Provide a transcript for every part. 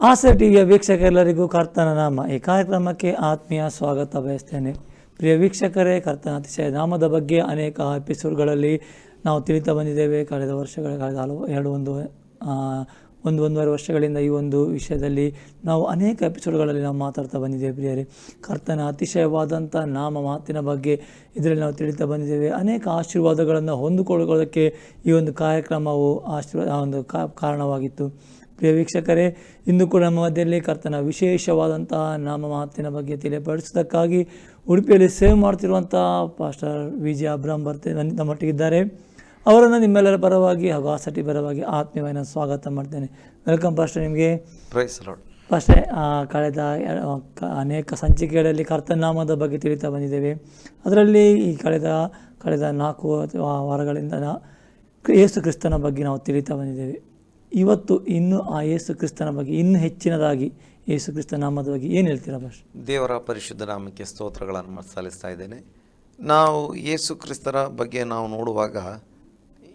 ಆಸೆ ಟಿವಿಯ ವೀಕ್ಷಕರೆಲ್ಲರಿಗೂ ಕರ್ತನ ನಾಮ. ಈ ಕಾರ್ಯಕ್ರಮಕ್ಕೆ ಆತ್ಮೀಯ ಸ್ವಾಗತ ಬಯಸ್ತೇನೆ. ಪ್ರಿಯ ವೀಕ್ಷಕರೇ, ಕರ್ತನ ಅತಿಶಯ ನಾಮದ ಬಗ್ಗೆ ಅನೇಕ ಎಪಿಸೋಡ್ಗಳಲ್ಲಿ ನಾವು ತಿಳಿತಾ ಬಂದಿದ್ದೇವೆ. ಕಳೆದ ವರ್ಷಗಳ, ಕಳೆದ ಹಲವು, ಎರಡು, ಒಂದು ಒಂದು, ಒಂದೂವರೆ ವರ್ಷಗಳಿಂದ ಈ ಒಂದು ವಿಷಯದಲ್ಲಿ ನಾವು ಅನೇಕ ಎಪಿಸೋಡ್ಗಳಲ್ಲಿ ನಾವು ಮಾತಾಡ್ತಾ ಬಂದಿದ್ದೇವೆ ಪ್ರಿಯರೇ. ಕರ್ತನ ಅತಿಶಯವಾದಂಥ ನಾಮ ಮಾತಿನ ಬಗ್ಗೆ ಇದರಲ್ಲಿ ನಾವು ತಿಳಿತಾ ಬಂದಿದ್ದೇವೆ. ಅನೇಕ ಆಶೀರ್ವಾದಗಳನ್ನು ಹೊಂದಿಕೊಳ್ಳೋದಕ್ಕೆ ಈ ಒಂದು ಕಾರ್ಯಕ್ರಮವು ಆಶೀರ್ವಾದ ಒಂದು ಕಾರಣವಾಗಿತ್ತು. ಪ್ರಿಯ ವೀಕ್ಷಕರೇ ಇಂದು ಕೂಡ ನಮ್ಮ ಮಧ್ಯದಲ್ಲಿ ಕರ್ತನ ವಿಶೇಷವಾದಂತಹ ನಾಮ ಮಾತಿನ ಬಗ್ಗೆ ತಿಳಿಯಪಡಿಸೋದಕ್ಕಾಗಿ ಉಡುಪಿಯಲ್ಲಿ ಸೇವ್ ಮಾಡ್ತಿರುವಂಥ ಪಾಸ್ಟರ್ ವಿಜಯ ಅಬ್ರಾಮ್ ಬರ್ತೆ ನಮ್ಮೊಟ್ಟಿಗಿದ್ದಾರೆ. ಅವರನ್ನು ನಿಮ್ಮೆಲ್ಲರ ಪರವಾಗಿ ಹಾಗೂ ಆಸಟಿ ಪರವಾಗಿ ಆತ್ಮೀಯವಾಗಿ ನಾನು ಸ್ವಾಗತ ಮಾಡ್ತೇನೆ. ವೆಲ್ಕಮ್ ಪಾಸ್ಟರ್ ನಿಮಗೆ. ಪಾಸ್ಟರ್ ಕಳೆದ ಅನೇಕ ಸಂಚಿಕೆಗಳಲ್ಲಿ ಕರ್ತನಾಮದ ಬಗ್ಗೆ ತಿಳಿತಾ ಬಂದಿದ್ದೇವೆ. ಅದರಲ್ಲಿ ಈ ಕಳೆದ ಕಳೆದ ನಾಲ್ಕು ಅಥವಾ ವಾರಗಳಿಂದ ಯೇಸು ಕ್ರಿಸ್ತನ ಬಗ್ಗೆ ನಾವು ತಿಳಿತಾ ಬಂದಿದ್ದೇವೆ. ಇವತ್ತು ಇನ್ನೂ ಆ ಯೇಸು ಕ್ರಿಸ್ತನ ಬಗ್ಗೆ, ಇನ್ನೂ ಹೆಚ್ಚಿನದಾಗಿ ಯೇಸು ಕ್ರಿಸ್ತ ನಾಮದ ಬಗ್ಗೆ ಏನು ಹೇಳ್ತೀರಾ ಭಾಷೆ? ದೇವರ ಪರಿಶುದ್ಧ ನಾಮಕ್ಕೆ ಸ್ತೋತ್ರಗಳನ್ನು ಸಲ್ಲಿಸ್ತಾ ಇದ್ದೇನೆ. ನಾವು ಯೇಸು ಕ್ರಿಸ್ತರ ಬಗ್ಗೆ ನಾವು ನೋಡುವಾಗ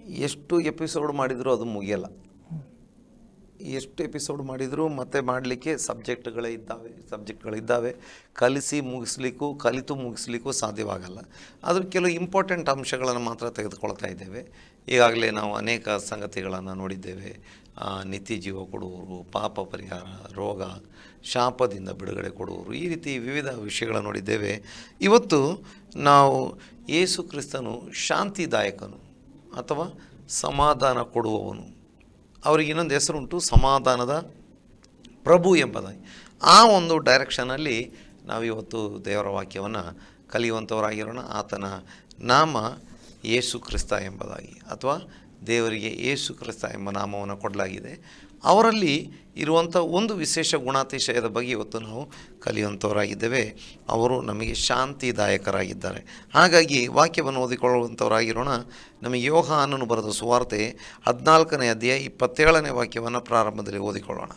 ಎಷ್ಟು ಎಪಿಸೋಡ್ ಮಾಡಿದರೂ ಅದು ಮುಗಿಯಲ್ಲ. ಎಷ್ಟು ಎಪಿಸೋಡ್ ಮಾಡಿದರೂ ಮತ್ತೆ ಮಾಡಲಿಕ್ಕೆ ಸಬ್ಜೆಕ್ಟ್ಗಳೇ ಇದ್ದಾವೆ, ಸಬ್ಜೆಕ್ಟ್ಗಳಿದ್ದಾವೆ. ಕಲಿಸಿ ಮುಗಿಸ್ಲಿಕ್ಕೂ, ಕಲಿತು ಮುಗಿಸ್ಲಿಕ್ಕೂ ಸಾಧ್ಯವಾಗಲ್ಲ. ಆದರೂ ಕೆಲವು ಇಂಪಾರ್ಟೆಂಟ್ ಅಂಶಗಳನ್ನು ಮಾತ್ರ ತೆಗೆದುಕೊಳ್ತಾ ಇದ್ದೇವೆ. ಈಗಾಗಲೇ ನಾವು ಅನೇಕ ಸಂಗತಿಗಳನ್ನು ನೋಡಿದ್ದೇವೆ. ನಿತ್ಯ ಜೀವ ಕೊಡುವವರು, ಪಾಪ ಪರಿಹಾರ, ರೋಗ, ಶಾಪದಿಂದ ಬಿಡುಗಡೆ ಕೊಡುವರು ಈ ರೀತಿ ವಿವಿಧ ವಿಷಯಗಳನ್ನು ನೋಡಿದ್ದೇವೆ. ಇವತ್ತು ನಾವು ಯೇಸು ಕ್ರಿಸ್ತನು ಶಾಂತಿದಾಯಕನು ಅಥವಾ ಸಮಾಧಾನ ಕೊಡುವವನು. ಅವರಿಗೆ ಇನ್ನೊಂದು ಹೆಸರುಂಟು ಸಮಾಧಾನದ ಪ್ರಭು ಎಂಬುದಾಗಿ. ಆ ಒಂದು ಡೈರೆಕ್ಷನಲ್ಲಿ ನಾವು ಇವತ್ತು ದೇವರ ವಾಕ್ಯವನ್ನು ಕಲಿಯುವಂಥವರಾಗಿರೋಣ ಆತನ ನಾಮ ಯೇಸು ಕ್ರಿಸ್ತ ಎಂಬುದಾಗಿ. ಅಥವಾ ದೇವರಿಗೆ ಯೇಸು ಕ್ರಿಸ್ತ ಎಂಬ ನಾಮವನ್ನು ಕೊಡಲಾಗಿದೆ. ಅವರಲ್ಲಿ ಇರುವಂಥ ಒಂದು ವಿಶೇಷ ಗುಣಾತಿಶಯದ ಬಗ್ಗೆ ಇವತ್ತು ನಾವು ಕಲಿಯುವಂಥವರಾಗಿದ್ದೇವೆ. ಅವರು ನಮಗೆ ಶಾಂತಿದಾಯಕರಾಗಿದ್ದಾರೆ. ಹಾಗಾಗಿ ವಾಕ್ಯವನ್ನು ಓದಿಕೊಳ್ಳುವಂಥವರಾಗಿರೋಣ. ನಮಗೆ ಯೋಹಾನನು ಬರೆದ ಸುವಾರ್ತೆ ಹದಿನಾಲ್ಕನೇ ಅಧ್ಯಾಯ ಇಪ್ಪತ್ತೇಳನೇ ವಾಕ್ಯವನ್ನು ಪ್ರಾರಂಭದಲ್ಲಿ ಓದಿಕೊಳ್ಳೋಣ.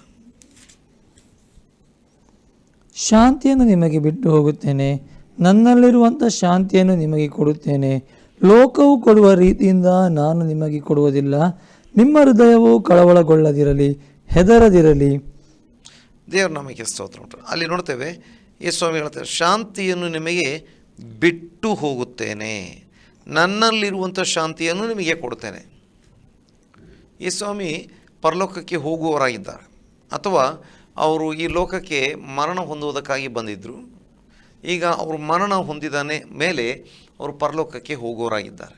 ಶಾಂತಿಯನ್ನು ನಿಮಗೆ ಬಿಟ್ಟು ಹೋಗುತ್ತೇನೆ. ನನ್ನಲ್ಲಿರುವಂಥ ಶಾಂತಿಯನ್ನು ನಿಮಗೆ ಕೊಡುತ್ತೇನೆ. ಲೋಕವು ಕೊಡುವ ರೀತಿಯಿಂದ ನಾನು ನಿಮಗೆ ಕೊಡುವುದಿಲ್ಲ. ನಿಮ್ಮ ಹೃದಯವು ಕಳವಳಗೊಳ್ಳದಿರಲಿ, ಹೆದರದಿರಲಿ. ದೇವರ ನಮಗೆ ಸ್ತೋತ್ರ ಉಂಟು. ಅಲ್ಲಿ ನೋಡ್ತೇವೆ ಈ ಸ್ವಾಮಿ ಹೇಳ್ತೇವೆ ಶಾಂತಿಯನ್ನು ನಿಮಗೆ ಬಿಟ್ಟು ಹೋಗುತ್ತೇನೆ. ನನ್ನಲ್ಲಿರುವಂಥ ಶಾಂತಿಯನ್ನು ನಿಮಗೆ ಕೊಡುತ್ತೇನೆ. ಈ ಸ್ವಾಮಿ ಪರಲೋಕಕ್ಕೆ ಹೋಗುವವರಾಗಿದ್ದಾರೆ. ಅಥವಾ ಅವರು ಈ ಲೋಕಕ್ಕೆ ಮರಣ ಹೊಂದುವುದಕ್ಕಾಗಿ ಬಂದಿದ್ದರು ಈಗ ಅವರು ಮರಣ ಹೊಂದಿದಾನೆ ಮೇಲೆ ಅವರು ಪರಲೋಕಕ್ಕೆ ಹೋಗೋರಾಗಿದ್ದಾರೆ.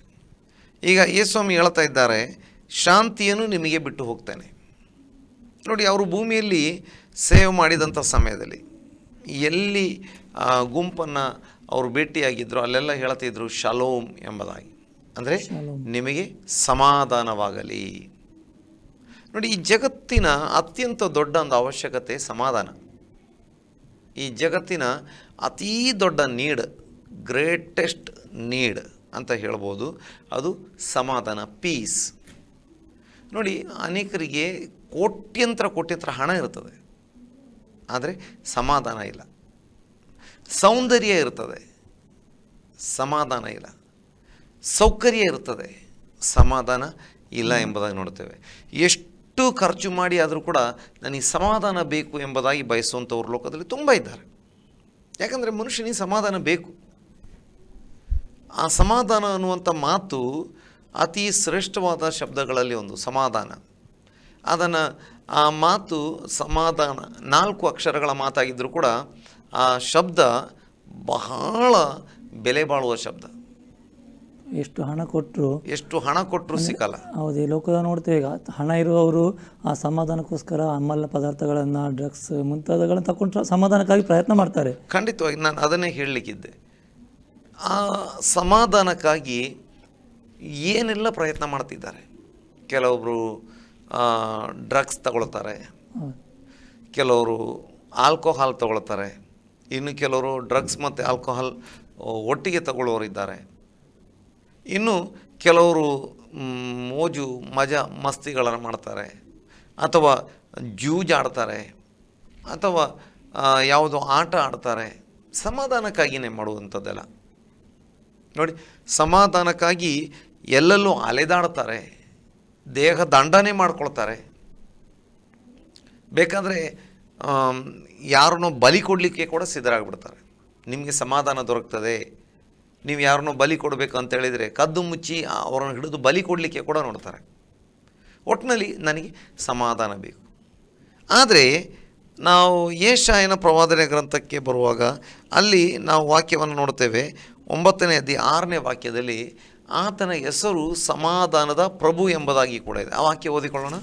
ಈಗ ಯೇಸ್ವಾಮಿ ಹೇಳ್ತಾ ಇದ್ದಾರೆ ಶಾಂತಿಯನ್ನು ನಿಮಗೆ ಬಿಟ್ಟು ಹೋಗ್ತೇನೆ. ನೋಡಿ ಅವರು ಭೂಮಿಯಲ್ಲಿ ಸೇವೆ ಮಾಡಿದಂಥ ಸಮಯದಲ್ಲಿ ಎಲ್ಲಿ ಗುಂಪನ್ನು ಅವರು ಭೇಟಿಯಾಗಿದ್ದರು ಅಲ್ಲೆಲ್ಲ ಹೇಳ್ತಿದ್ರು ಶಲೋಮ್ ಎಂಬುದಾಗಿ. ಅಂದರೆ ನಿಮಗೆ ಸಮಾಧಾನವಾಗಲಿ. ನೋಡಿ ಈ ಜಗತ್ತಿನ ಅತ್ಯಂತ ದೊಡ್ಡ ಒಂದು ಅವಶ್ಯಕತೆ ಸಮಾಧಾನ. ಈ ಜಗತ್ತಿನ ಅತೀ ದೊಡ್ಡ ನೀಡ್ ಗ್ರೇಟೆಸ್ಟ್ ನೀಡ್ ಅಂತ ಹೇಳ್ಬೋದು. ಅದು ಸಮಾಧಾನ ಪೀಸ್ ನೋಡಿ, ಅನೇಕರಿಗೆ ಕೋಟ್ಯಂತರ ಕೋಟ್ಯಂತರ ಹಣ ಇರ್ತದೆ. ಆದರೆ ಸಮಾಧಾನ ಇಲ್ಲ. ಸೌಂದರ್ಯ ಇರ್ತದೆ. ಸಮಾಧಾನ ಇಲ್ಲ. ಸೌಕರ್ಯ ಇರ್ತದೆ. ಸಮಾಧಾನ ಇಲ್ಲ ಎಂಬುದಾಗಿ ನೋಡ್ತೇವೆ. ಎಷ್ಟು ಖರ್ಚು ಮಾಡಿ ಆದರೂ ಕೂಡ ನನಗೆ ಸಮಾಧಾನ ಬೇಕು ಎಂಬುದಾಗಿ ಬಯಸುವಂಥವ್ರ ಲೋಕದಲ್ಲಿ ತುಂಬ ಇದ್ದಾರೆ. ಯಾಕಂದರೆ ಮನುಷ್ಯನಿಗೆ ಸಮಾಧಾನ ಬೇಕು. ಆ ಸಮಾಧಾನ ಅನ್ನುವಂಥ ಮಾತು ಅತಿ ಶ್ರೇಷ್ಠವಾದ ಶಬ್ದಗಳಲ್ಲಿ ಒಂದು ಸಮಾಧಾನ. ಅದನ್ನು ಆ ಮಾತು ಸಮಾಧಾನ ನಾಲ್ಕು ಅಕ್ಷರಗಳ ಮಾತಾಗಿದ್ದರೂ ಕೂಡ ಆ ಶಬ್ದ ಬಹಳ ಬೆಲೆ ಬಾಳುವ ಶಬ್ದ. ಎಷ್ಟು ಹಣ ಕೊಟ್ಟರು ಎಷ್ಟು ಹಣ ಕೊಟ್ಟರು ಸಿಕ್ಕಲ್ಲ. ಹೌದು ಈ ಲೋಕದ ನೋಡ್ತೇವೆ ಈಗ ಹಣ ಇರುವವರು ಆ ಸಮಾಧಾನಕ್ಕೋಸ್ಕರ ಅಮಲ ಪದಾರ್ಥಗಳನ್ನು ಡ್ರಗ್ಸ್ ಮುಂತಾದಗಳನ್ನು ತಗೊಂಡು ಸಮಾಧಾನಕ್ಕಾಗಿ ಪ್ರಯತ್ನ ಮಾಡ್ತಾರೆ. ಖಂಡಿತವಾಗಿ ನಾನು ಅದನ್ನೇ ಹೇಳಲಿಕ್ಕಿದ್ದೆ. ಆ ಸಮಾಧಾನಕ್ಕಾಗಿ ಏನೆಲ್ಲ ಪ್ರಯತ್ನ ಮಾಡ್ತಿದ್ದಾರೆ? ಕೆಲವೊಬ್ಬರು ಡ್ರಗ್ಸ್ ತಗೊಳ್ತಾರೆ. ಕೆಲವರು ಆಲ್ಕೋಹಾಲ್ ತಗೊಳ್ತಾರೆ. ಇನ್ನು ಕೆಲವರು ಡ್ರಗ್ಸ್ ಮತ್ತು ಆಲ್ಕೋಹಾಲ್ ಒಟ್ಟಿಗೆ ತಗೊಳ್ಳೋರಿದ್ದಾರೆ. ಇನ್ನು ಕೆಲವರು ಮೋಜು, ಮಜಾ, ಮಸ್ತಿಗಳನ್ನು ಮಾಡ್ತಾರೆ. ಅಥವಾ ಜೂಜಾಡ್ತಾರೆ ಅಥವಾ ಯಾವುದೋ ಆಟ ಆಡ್ತಾರೆ. ಸಮಾಧಾನಕ್ಕಾಗಿಯೇ ಮಾಡುವಂಥದ್ದೆಲ್ಲ. ನೋಡಿ, ಸಮಾಧಾನಕ್ಕಾಗಿ ಎಲ್ಲೆಲ್ಲೂ ಅಲೆದಾಡ್ತಾರೆ, ದೇಹ ದಂಡನೆ ಮಾಡ್ಕೊಳ್ತಾರೆ. ಬೇಕಾದರೆ ಯಾರನ್ನೋ ಬಲಿ ಕೊಡಲಿಕ್ಕೆ ಕೂಡ ಸಿದ್ಧರಾಗ್ಬಿಡ್ತಾರೆ. ನಿಮಗೆ ಸಮಾಧಾನ ದೊರಕ್ತದೆ, ನೀವು ಯಾರನ್ನೋ ಬಲಿ ಕೊಡಬೇಕು ಅಂತ ಹೇಳಿದರೆ ಕದ್ದು ಮುಚ್ಚಿ ಅವರನ್ನು ಹಿಡಿದು ಬಲಿ ಕೊಡಲಿಕ್ಕೆ ಕೂಡ ನೋಡ್ತಾರೆ. ಒಟ್ಟಿನಲ್ಲಿ ನನಗೆ ಸಮಾಧಾನ ಬೇಕು. ಆದರೆ, ನಾವು ಏಷಾಯನ ಪ್ರವಾದನೆ ಗ್ರಂಥಕ್ಕೆ ಬರುವಾಗ ಅಲ್ಲಿ ನಾವು ವಾಕ್ಯವನ್ನು ನೋಡ್ತೇವೆ ಒಂಬತ್ತನೇ ಅಧ್ಯಾಯ ಆರನೇ ವಾಕ್ಯದಲ್ಲಿ ಆತನ ಹೆಸರು ಸಮಾಧಾನದ ಪ್ರಭು ಎಂಬುದಾಗಿ ಕೂಡ ಇದೆ. ಆ ವಾಕ್ಯ ಓದಿಕೊಳ್ಳೋಣ.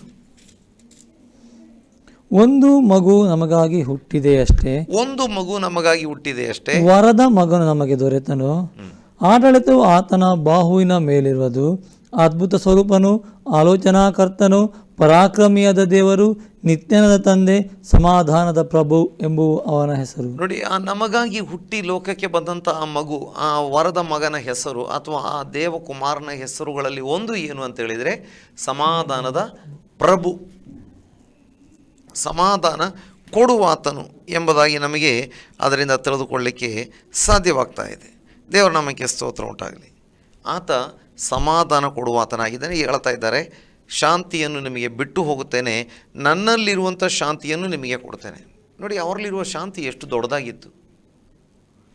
ಒಂದು ಮಗು ನಮಗಾಗಿ ಹುಟ್ಟಿದೆ ಅಷ್ಟೇ. ಒಂದು ಮಗು ನಮಗಾಗಿ ಹುಟ್ಟಿದೆ ಅಷ್ಟೇ. ವರದ ಮಗನು ನಮಗೆ ದೊರೆತನು. ಆಡಳಿತವು ಆತನ ಬಾಹುವಿನ ಮೇಲಿರುವುದು. ಅದ್ಭುತ ಸ್ವರೂಪನು ಆಲೋಚನಾಕರ್ತನು ಪರಾಕ್ರಮಿಯಾದ ದೇವರು, ನಿತ್ಯನದ ತಂದೆ, ಸಮಾಧಾನದ ಪ್ರಭು ಎಂಬುವ ಅವನ ಹೆಸರು. ನೋಡಿ, ಆ ನಮಗಾಗಿ ಹುಟ್ಟಿ ಲೋಕಕ್ಕೆ ಬಂದಂಥ ಆ ಮಗು, ಆ ವರದ ಮಗನ ಹೆಸರು ಅಥವಾ ಆ ದೇವಕುಮಾರನ ಹೆಸರುಗಳಲ್ಲಿ ಒಂದು ಏನು ಅಂತ ಹೇಳಿದರೆ, ಸಮಾಧಾನದ ಪ್ರಭು. ಸಮಾಧಾನ ಕೊಡುವಾತನು ಎಂಬುದಾಗಿ ನಮಗೆ ಅದರಿಂದ ತಿಳಿದುಕೊಳ್ಳಿಕ್ಕೆ ಸಾಧ್ಯವಾಗ್ತಾ ಇದೆ. ದೇವರ ನಮಗೆ ಸ್ತೋತ್ರ ಉಂಟಾಗಲಿ. ಆತ ಸಮಾಧಾನ ಕೊಡುವಾತನಾಗಿದ್ದಾನೆ, ಹೇಳ್ತಾ ಇದ್ದಾರೆ ಶಾಂತಿಯನ್ನು ನಿಮಗೆ ಬಿಟ್ಟು ಹೋಗುತ್ತೇನೆ ನನ್ನಲ್ಲಿರುವಂಥ ಶಾಂತಿಯನ್ನು ನಿಮಗೆ ಕೊಡ್ತೇನೆ. ನೋಡಿ, ಅವರಲ್ಲಿರುವ ಶಾಂತಿ ಎಷ್ಟು ದೊಡ್ಡದಾಗಿತ್ತು.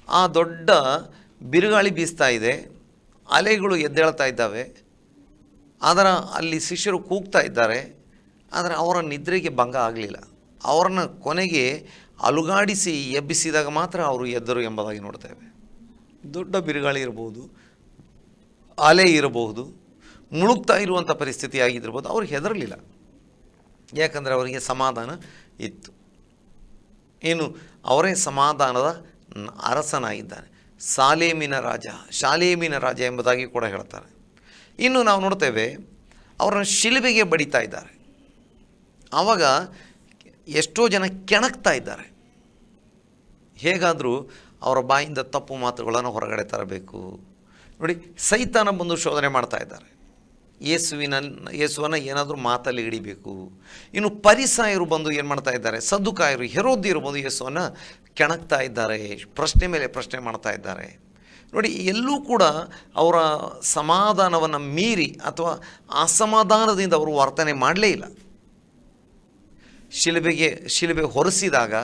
ಆ ದೊಡ್ಡ ಬಿರುಗಾಳಿ ಬೀಸ್ತಾ ಇದೆ, ಅಲೆಗಳು ಎದ್ದೇಳ್ತಾ ಇದ್ದಾವೆ. ಆದರೆ ಅಲ್ಲಿ ಶಿಷ್ಯರು ಕೂಗ್ತಾ ಇದ್ದಾರೆ, ಆದರೆ ಅವರ ನಿದ್ರೆಗೆ ಭಂಗ ಆಗಲಿಲ್ಲ. ಅವರನ್ನು ಕೊನೆಗೆ ಅಲುಗಾಡಿಸಿ ಎಬ್ಬಿಸಿದಾಗ ಮಾತ್ರ ಅವರು ಎದ್ದರು ಎಂಬುದಾಗಿ ನೋಡ್ತೇವೆ ದೊಡ್ಡ ಬಿರುಗಾಳಿ ಇರಬಹುದು ಅಲೆ ಇರಬಹುದು ಮುಳುಗ್ತಾ ಇರುವಂಥ ಪರಿಸ್ಥಿತಿ ಆಗಿದ್ದಿರ್ಬೋದು ಅವ್ರು ಹೆದರಲಿಲ್ಲ. ಯಾಕಂದರೆ ಅವರಿಗೆ ಸಮಾಧಾನ ಇತ್ತು. ಏನು ಅವರೇ ಸಮಾಧಾನದ ಅರಸನಾಗಿದ್ದಾನೆ ಸಾಲೇಮಿನ ರಾಜ ಶಾಲೇಮಿನ ರಾಜ ಎಂಬುದಾಗಿ ಕೂಡ ಹೇಳ್ತಾರೆ. ಇನ್ನು ನಾವು ನೋಡ್ತೇವೆ, ಅವರನ್ನು ಶಿಲುಬೆಗೆ ಬಡಿತಾ ಇದ್ದಾರೆ. ಆವಾಗ ಎಷ್ಟೋ ಜನ ಕೆಣಕ್ತಾ ಇದ್ದಾರೆ. ಹೇಗಾದರೂ ಅವರ ಬಾಯಿಂದ ತಪ್ಪು ಮಾತುಗಳನ್ನು ಹೊರಗಡೆ ತರಬೇಕು. ನೋಡಿ, ಸೈತಾನ ಬಂದು ಶೋಧನೆ ಮಾಡ್ತಾ ಇದ್ದಾರೆ. ಯೇಸುವಿನ, ಯೇಸುವನ್ನು ಏನಾದರೂ ಮಾತಲ್ಲಿ ಹಿಡಿಬೇಕು. ಇನ್ನು ಪರಿಸಾಯರು ಬಂದು ಏನು ಮಾಡ್ತಾ ಇದ್ದಾರೆ? ಸದ್ದುಕಾಯರು, ಹೆರೋದಿಯರು ಬಂದು ಯೇಸುವನ್ನು ಕೆಣಕ್ತಾ ಇದ್ದಾರೆ. ಪ್ರಶ್ನೆ ಮೇಲೆ ಪ್ರಶ್ನೆ ಮಾಡ್ತಾ ಇದ್ದಾರೆ. ನೋಡಿ, ಎಲ್ಲೂ ಕೂಡ ಅವರ ಸಮಾಧಾನವನ್ನು ಮೀರಿ ಅಥವಾ ಅಸಮಾಧಾನದಿಂದ ಅವರು ವರ್ತನೆ ಮಾಡಲೇ ಇಲ್ಲ. ಶಿಲುಬೆಗೆ, ಶಿಲುಬೆ ಹೊರಿಸಿದಾಗ,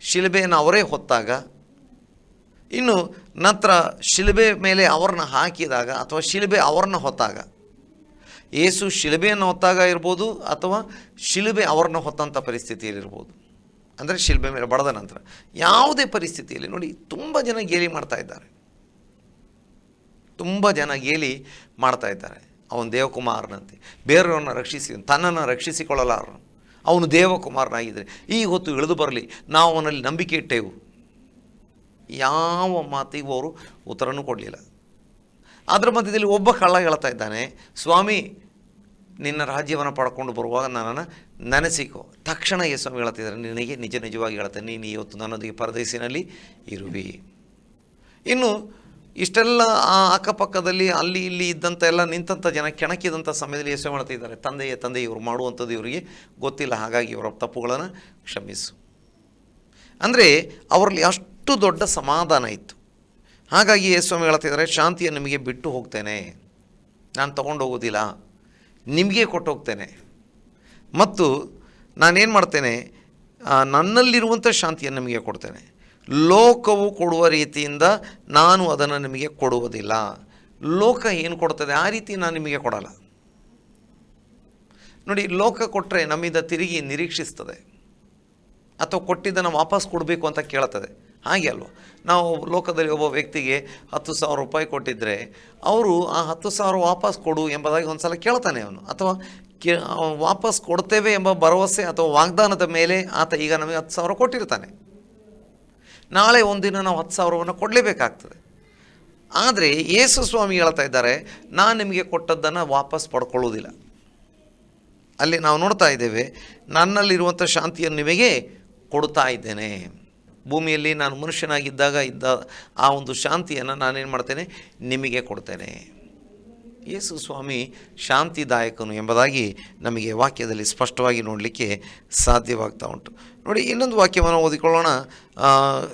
ಶಿಲುಬೆಯನ್ನು ಅವರೇ ಹೊತ್ತಾಗ, ಇನ್ನು ನಂತರ ಶಿಲುಬೆ ಮೇಲೆ ಅವರನ್ನು ಹಾಕಿದಾಗ ಅಥವಾ ಶಿಲುಬೆ ಅವರನ್ನು ಹೊತ್ತಾಗ ಏಸು ಶಿಲುಬೆಯನ್ನು ಹೊತ್ತಾಗ ಇರ್ಬೋದು ಅಥವಾ ಶಿಲುಬೆ ಅವ್ರನ್ನ ಹೊತ್ತಂಥ ಪರಿಸ್ಥಿತಿಯಲ್ಲಿರ್ಬೋದು ಅಂದರೆ ಶಿಲ್ಬೆ ಮೇಲೆ ಬಡದ ನಂತರ. ಯಾವುದೇ ಪರಿಸ್ಥಿತಿಯಲ್ಲಿ ನೋಡಿ, ತುಂಬ ಜನ ಗೇಲಿ ಮಾಡ್ತಾ ಇದ್ದಾರೆ. ತುಂಬ ಜನ ಗೇಲಿ ಮಾಡ್ತಾ ಇದ್ದಾರೆ. ಅವನು ದೇವಕುಮಾರನಂತೆ. ಬೇರೆಯವ್ರನ್ನ ರಕ್ಷಿಸಿ, ತನ್ನನ್ನು ರಕ್ಷಿಸಿಕೊಳ್ಳಲಾರನು. ಅವನು ದೇವಕುಮಾರನಾಗಿದ್ದರೆ, ಈ ಹೊತ್ತು ಇಳಿದು ಬರಲಿ, ನಾವು ಅವನಲ್ಲಿ ನಂಬಿಕೆ ಇಟ್ಟೆವು. ಯಾವ ಮಾತಿಗೂ ಅವರು ಉತ್ತರನೂ ಕೊಡಲಿಲ್ಲ. ಅದರ ಮಧ್ಯದಲ್ಲಿ ಒಬ್ಬ ಕಳ್ಳ ಹೇಳ್ತಾ ಇದ್ದಾನೆ, ಸ್ವಾಮಿ, ನಿನ್ನ ರಾಜ್ಯವನ್ನು ಪಡ್ಕೊಂಡು ಬರುವಾಗ ನನ್ನನ್ನು ನೆನೆಸಿಕೊ. ತಕ್ಷಣ ಏ ಸ್ವಾಮಿ ಹೇಳ್ತಿದ್ದಾರೆ, ನಿನಗೆ ನಿಜ ನಿಜವಾಗಿ ಹೇಳ್ತೇನೆ, ನೀನು ಇವತ್ತು ನನ್ನೊಂದಿಗೆ ಪರದೇಶಿನಲ್ಲಿ ಇರುವಿ. ಇನ್ನು ಇಷ್ಟೆಲ್ಲ ಆ ಅಕ್ಕಪಕ್ಕದಲ್ಲಿ ಅಲ್ಲಿ ಇಲ್ಲಿ ಇದ್ದಂಥ ಎಲ್ಲ ನಿಂತಂಥ ಜನ ಕೆಣಕಿದಂಥ ಸಮಯದಲ್ಲಿ ಯೇಸು ಮಾಡ್ತಿದ್ದಾರೆ ತಂದೆಯ ತಂದೆ ಇವರು ಮಾಡುವಂಥದ್ದು ಇವರಿಗೆ ಗೊತ್ತಿಲ್ಲ, ಹಾಗಾಗಿ ಇವರ ತಪ್ಪುಗಳನ್ನು ಕ್ಷಮಿಸು. ಅಂದರೆ ಅವರಲ್ಲಿ ಅಷ್ಟು ದೊಡ್ಡ ಸಮಾಧಾನ ಇತ್ತು. ಹಾಗಾಗಿ ಸ್ವಾಮಿ ಹೇಳ್ತಿದ್ದಾರೆ ಶಾಂತಿಯನ್ನು ನಿಮಗೆ ಬಿಟ್ಟು ಹೋಗ್ತೇನೆ. ನಾನು ತಗೊಂಡು ಹೋಗೋದಿಲ್ಲ. ನಿಮಗೆ ಕೊಟ್ಟು ಹೋಗ್ತೇನೆ. ಮತ್ತು ನಾನೇನು ಮಾಡ್ತೇನೆ ನನ್ನಲ್ಲಿರುವಂಥ ಶಾಂತಿಯನ್ನು ನಿಮಗೆ ಕೊಡ್ತೇನೆ. ಲೋಕವು ಕೊಡುವ ರೀತಿಯಿಂದ ನಾನು ಅದನ್ನು ನಿಮಗೆ ಕೊಡುವುದಿಲ್ಲ. ಲೋಕ ಏನು ಕೊಡ್ತದೆ, ಆ ರೀತಿ ನಾನು ನಿಮಗೆ ಕೊಡಲ್ಲ. ನೋಡಿ, ಲೋಕ ಕೊಟ್ಟರೆ ನಮ್ಮಿಂದ ತಿರುಗಿ ನಿರೀಕ್ಷಿಸ್ತದೆ. ಅಥವಾ ಕೊಟ್ಟಿದ್ದನ್ನು ವಾಪಸ್ ಕೊಡಬೇಕು ಅಂತ ಕೇಳ್ತದೆ ಹಾಗೆ ಅಲ್ವ? ನಾವು ಲೋಕದಲ್ಲಿ ಒಬ್ಬ ವ್ಯಕ್ತಿಗೆ ಹತ್ತು ಸಾವಿರ ರೂಪಾಯಿ ಕೊಟ್ಟಿದ್ದರೆ ಅವರು ಆ ಹತ್ತು ಸಾವಿರ ವಾಪಸ್ ಕೊಡು ಎಂಬುದಾಗಿ ಒಂದು ಸಲ ಕೇಳ್ತಾನೆ ಅವನು. ಅಥವಾ ಕೇ ವಾಪಸ್ ಕೊಡ್ತೇವೆ ಎಂಬ ಭರವಸೆ ಅಥವಾ ವಾಗ್ದಾನದ ಮೇಲೆ ಆತ ಈಗ ನಮಗೆ ಹತ್ತು ಸಾವಿರ ಕೊಟ್ಟಿರ್ತಾನೆ. ನಾಳೆ ಒಂದಿನ ನಾವು ಹತ್ತು ಸಾವಿರವನ್ನು ಕೊಡಲೇಬೇಕಾಗ್ತದೆ. ಆದರೆ ಯೇಸು ಸ್ವಾಮಿ ಹೇಳ್ತಾ ಇದ್ದಾರೆ, ನಾನು ನಿಮಗೆ ಕೊಟ್ಟದ್ದನ್ನು ವಾಪಸ್ ಪಡ್ಕೊಳ್ಳೋದಿಲ್ಲ. ಅಲ್ಲಿ ನಾವು ನೋಡ್ತಾ ಇದ್ದೇವೆ ನನ್ನಲ್ಲಿರುವಂಥ ಶಾಂತಿಯನ್ನು ನಿಮಗೆ ಕೊಡ್ತಾ ಇದ್ದೇನೆ. ಭೂಮಿಯಲ್ಲಿ ನಾನು ಮನುಷ್ಯನಾಗಿದ್ದಾಗ ಇದ್ದ ಆ ಒಂದು ಶಾಂತಿಯನ್ನು ನಾನೇನು ಮಾಡ್ತೇನೆ? ನಿಮಗೆ ಕೊಡ್ತೇನೆ. ಯೇಸು ಸ್ವಾಮಿ ಶಾಂತಿದಾಯಕನು ಎಂಬುದಾಗಿ ನಮಗೆ ವಾಕ್ಯದಲ್ಲಿ ಸ್ಪಷ್ಟವಾಗಿ ನೋಡಲಿಕ್ಕೆ ಸಾಧ್ಯವಾಗ್ತಾ ಉಂಟು. ನೋಡಿ, ಇನ್ನೊಂದು ವಾಕ್ಯವನ್ನು ಓದಿಕೊಳ್ಳೋಣ.